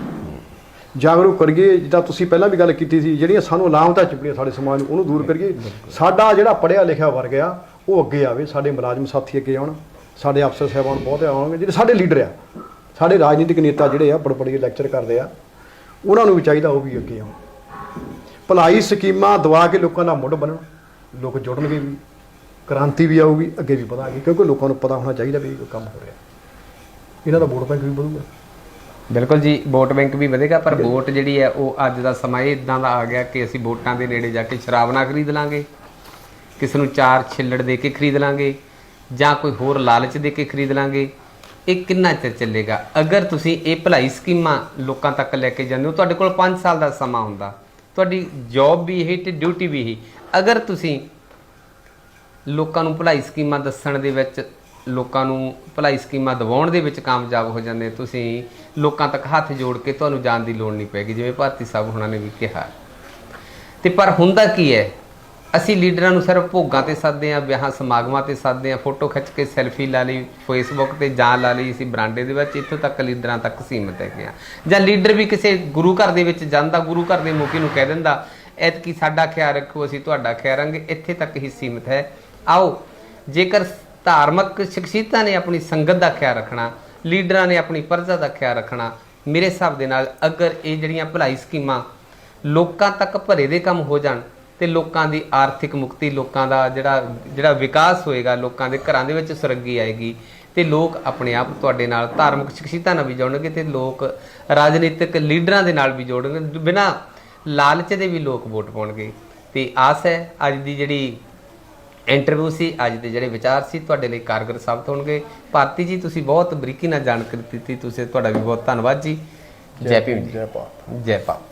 ਜਾਗਰੂਕ ਕਰੀਏ, ਜਿੱਦਾਂ ਤੁਸੀਂ ਪਹਿਲਾਂ ਵੀ ਗੱਲ ਕੀਤੀ ਸੀ, ਜਿਹੜੀਆਂ ਸਾਨੂੰ ਅਲਾਮਤਾਂ ਚੁੱਪੜੀਆਂ ਸਾਡੇ ਸਮਾਜ ਨੂੰ, ਉਹਨੂੰ ਦੂਰ ਕਰੀਏ। ਸਾਡਾ ਜਿਹੜਾ ਪੜ੍ਹਿਆ ਲਿਖਿਆ ਵਰਗ ਆ, ਉਹ ਅੱਗੇ ਆਵੇ, ਸਾਡੇ ਮੁਲਾਜ਼ਮ ਸਾਥੀ ਅੱਗੇ ਆਉਣ। ਸਾਡੇ ਅਫਸਰ ਸਾਹਿਬਾਨ ਬਹੁਤ ਆਉਣਗੇ ਜਿਹੜੇ ਸਾਡੇ ਲੀਡਰ ਆ ਸਾਡੇ ਰਾਜਨੀਤਿਕ ਨੇਤਾ ਜਿਹੜੇ ਆ ਬੜੇ ਬੜੇ ਲੈਕਚਰ ਕਰਦੇ ਆ ਉਹਨਾਂ ਨੂੰ ਵੀ ਚਾਹੀਦਾ ਉਹ ਵੀ ਅੱਗੇ ਆਉਣ। ਭਲਾਈ ਸਕੀਮਾਂ ਦਵਾ ਕੇ ਲੋਕਾਂ ਦਾ ਮੁੱਢ ਬਣਨ ਲੋਕ ਜੁੜਨਗੇ ਵੀ ਕ੍ਰਾਂਤੀ ਵੀ ਆਊਗੀ ਅੱਗੇ ਵੀ ਵਧਾਂਗੇ ਕਿਉਂਕਿ ਲੋਕਾਂ ਨੂੰ ਪਤਾ ਹੋਣਾ ਚਾਹੀਦਾ ਵੀ ਇਹ ਕੰਮ ਹੋ ਰਿਹਾ। ਇਹਨਾਂ ਦਾ ਵੋਟ ਬੈਂਕ ਵੀ ਵਧੂਗਾ। ਬਿਲਕੁਲ ਜੀ ਵੋਟ ਬੈਂਕ ਵੀ ਵਧੇਗਾ ਪਰ ਵੋਟ ਜਿਹੜੀ ਹੈ ਉਹ ਅੱਜ ਦਾ ਸਮਾਂ ਇਹ ਇਦਾਂ ਦਾ ਆ ਗਿਆ ਕਿ ਅਸੀਂ ਵੋਟਾਂ ਦੇ ਨੇੜੇ ਜਾ ਕੇ ਸ਼ਰਾਬ ਨਾ ਖਰੀਦ ਲਾਂਗੇ ਕਿਸੇ ਨੂੰ ਚਾਰ ਛਿੱਲੜ ਦੇ ਕੇ ਖਰੀਦ ਲਾਂਗੇ ਜਾਂ ਕੋਈ ਹੋਰ ਲਾਲਚ ਦੇ ਕੇ ਖਰੀਦ ਲਾਂਗੇ? ਇਹ ਕਿੰਨਾ ਚਿਰ ਚੱਲੇਗਾ? ਅਗਰ ਤੁਸੀਂ ਇਹ ਭਲਾਈ ਸਕੀਮਾਂ ਲੋਕਾਂ ਤੱਕ ਲੈ ਕੇ ਜਾਂਦੇ ਹੋ, ਤੁਹਾਡੇ ਕੋਲ 5 ਸਾਲ ਦਾ ਸਮਾਂ ਹੁੰਦਾ। ਤੁਹਾਡੀ ਜੌਬ ਵੀ ਇਹ ਤੇ ਡਿਊਟੀ ਵੀ ਇਹ। ਅਗਰ ਤੁਸੀਂ ਲੋਕਾਂ ਨੂੰ ਭਲਾਈ ਸਕੀਮਾਂ ਦੱਸਣ ਦੇ ਵਿੱਚ, ਲੋਕਾਂ ਨੂੰ ਭਲਾਈ ਸਕੀਮਾਂ ਦਿਵਾਉਣ ਦੇ ਵਿੱਚ ਕਾਮਯਾਬ ਹੋ ਜਾਂਦੇ ਤੁਸੀਂ ਲੋਕਾਂ ਤੱਕ ਹੱਥ ਜੋੜ ਕੇ ਤੁਹਾਨੂੰ ਜਾਣ ਦੀ ਲੋੜ ਨਹੀਂ ਪੈਗੀ ਜਿਵੇਂ ਭਾਰਤੀ ਸਾਹਿਬ ਹੁਣਾਂ ਨੇ ਵੀ ਕਿਹਾ। ਤੇ ਪਰ ਹੁੰਦਾ ਕੀ ਹੈ? ਅਸੀਂ ਲੀਡਰਾਂ ਨੂੰ ਸਿਰਫ ਭੋਗਾਂ ਤੇ ਸੱਦਦੇ ਆ ਵਿਆਹਾਂ ਸਮਾਗਮਾਂ ਤੇ ਸੱਦਦੇ ਆ ਫੋਟੋ ਖਿੱਚ ਕੇ ਸੈਲਫੀ ਲਾ ਲਈ ਫੇਸਬੁੱਕ ਤੇ ਜਾਂ ਲਾ ਲਈ, ਅਸੀਂ ਬਰਾਂਡੇ ਦੇ ਵਿੱਚ ਇੱਥੋਂ ਤੱਕ ਲੀਡਰਾਂ ਤੱਕ ਸੀਮਿਤ ਹੈਗੇ ਆ ਜਾਂ ਲੀਡਰ ਵੀ ਕਿਸੇ ਗੁਰੂ ਘਰ ਦੇ ਵਿੱਚ ਜਾਂਦਾ, ਗੁਰੂ ਘਰ ਦੇ ਮੁਖੀ ਨੂੰ ਕਹਿ ਦਿੰਦਾ, ਐਤਕੀ ਸਾਡਾ ਖਿਆਲ ਰੱਖੋ, ਅਸੀਂ ਤੁਹਾਡਾ ਖਿਆਲ ਰਾਂਗੇ ਇੱਥੇ ਤੱਕ ਹੀ ਸੀਮਿਤ ਹੈ। ਆਓ, ਜੇਕਰ ਧਾਰਮਿਕ ਸ਼ਖਸੀਅਤਾਂ ਨੇ ਆਪਣੀ ਸੰਗਤ ਦਾ ਖਿਆਲ ਰੱਖਣਾ, ਲੀਡਰਾਂ ਨੇ ਆਪਣੀ ਪਰਜ਼ਾ ਦਾ ਖਿਆਲ ਰੱਖਣਾ, ਮੇਰੇ ਹਿਸਾਬ ਦੇ ਨਾਲ ਅਗਰ ਇਹ ਜਿਹੜੀਆਂ ਭਲਾਈ ਸਕੀਮਾਂ ਲੋਕਾਂ ਤੱਕ ਭਰੇ ਦੇ ਕੰਮ ਹੋ ਜਾਣ ਤੇ ਲੋਕਾਂ ਦੀ ਆਰਥਿਕ ਮੁਕਤੀ ਲੋਕਾਂ ਦਾ ਜਿਹੜਾ ਜਿਹੜਾ ਵਿਕਾਸ ਹੋਏਗਾ ਲੋਕਾਂ ਦੇ ਘਰਾਂ ਦੇ ਵਿੱਚ ਸੁਰੱਗੀ ਆਏਗੀ ਤੇ ਲੋਕ ਆਪਣੇ ਆਪ ਤੁਹਾਡੇ ਨਾਲ ਧਾਰਮਿਕ ਸ਼ਖਸੀਅਤਾਂ ਨਾਲ ਵੀ ਜੁੜਨਗੇ ਤੇ ਲੋਕ ਰਾਜਨੀਤਿਕ ਲੀਡਰਾਂ ਦੇ ਨਾਲ ਵੀ ਜੋੜਨਗੇ। ਬਿਨਾਂ ਲਾਲਚ ਦੇ ਵੀ ਲੋਕ ਵੋਟ ਪਾਉਣਗੇ। ਤੇ ਆਸ ਹੈ ਅੱਜ ਦੀ ਜਿਹੜੀ ਇੰਟਰਵਿਊ ਸੀ ਅੱਜ ਦੇ ਜਿਹੜੇ ਵਿਚਾਰ ਸੀ ਤੁਹਾਡੇ ਲਈ ਕਾਰਗਰ ਸਾਬਤ ਹੋਣਗੇ। ਭਾਰਤੀ ਜੀ ਤੁਸੀਂ ਬਹੁਤ ਬਰੀਕੀ ਨਾਲ ਜਾਣਕਾਰੀ ਦਿੱਤੀ ਤੁਸੀਂ ਤੁਹਾਡਾ ਵੀ ਬਹੁਤ ਧੰਨਵਾਦ ਜੀ। ਜੈ ਭੀਮ ਜੀ। ਜੈ। ਭਾਰਤ ਜੈ ਭਾਰਤ।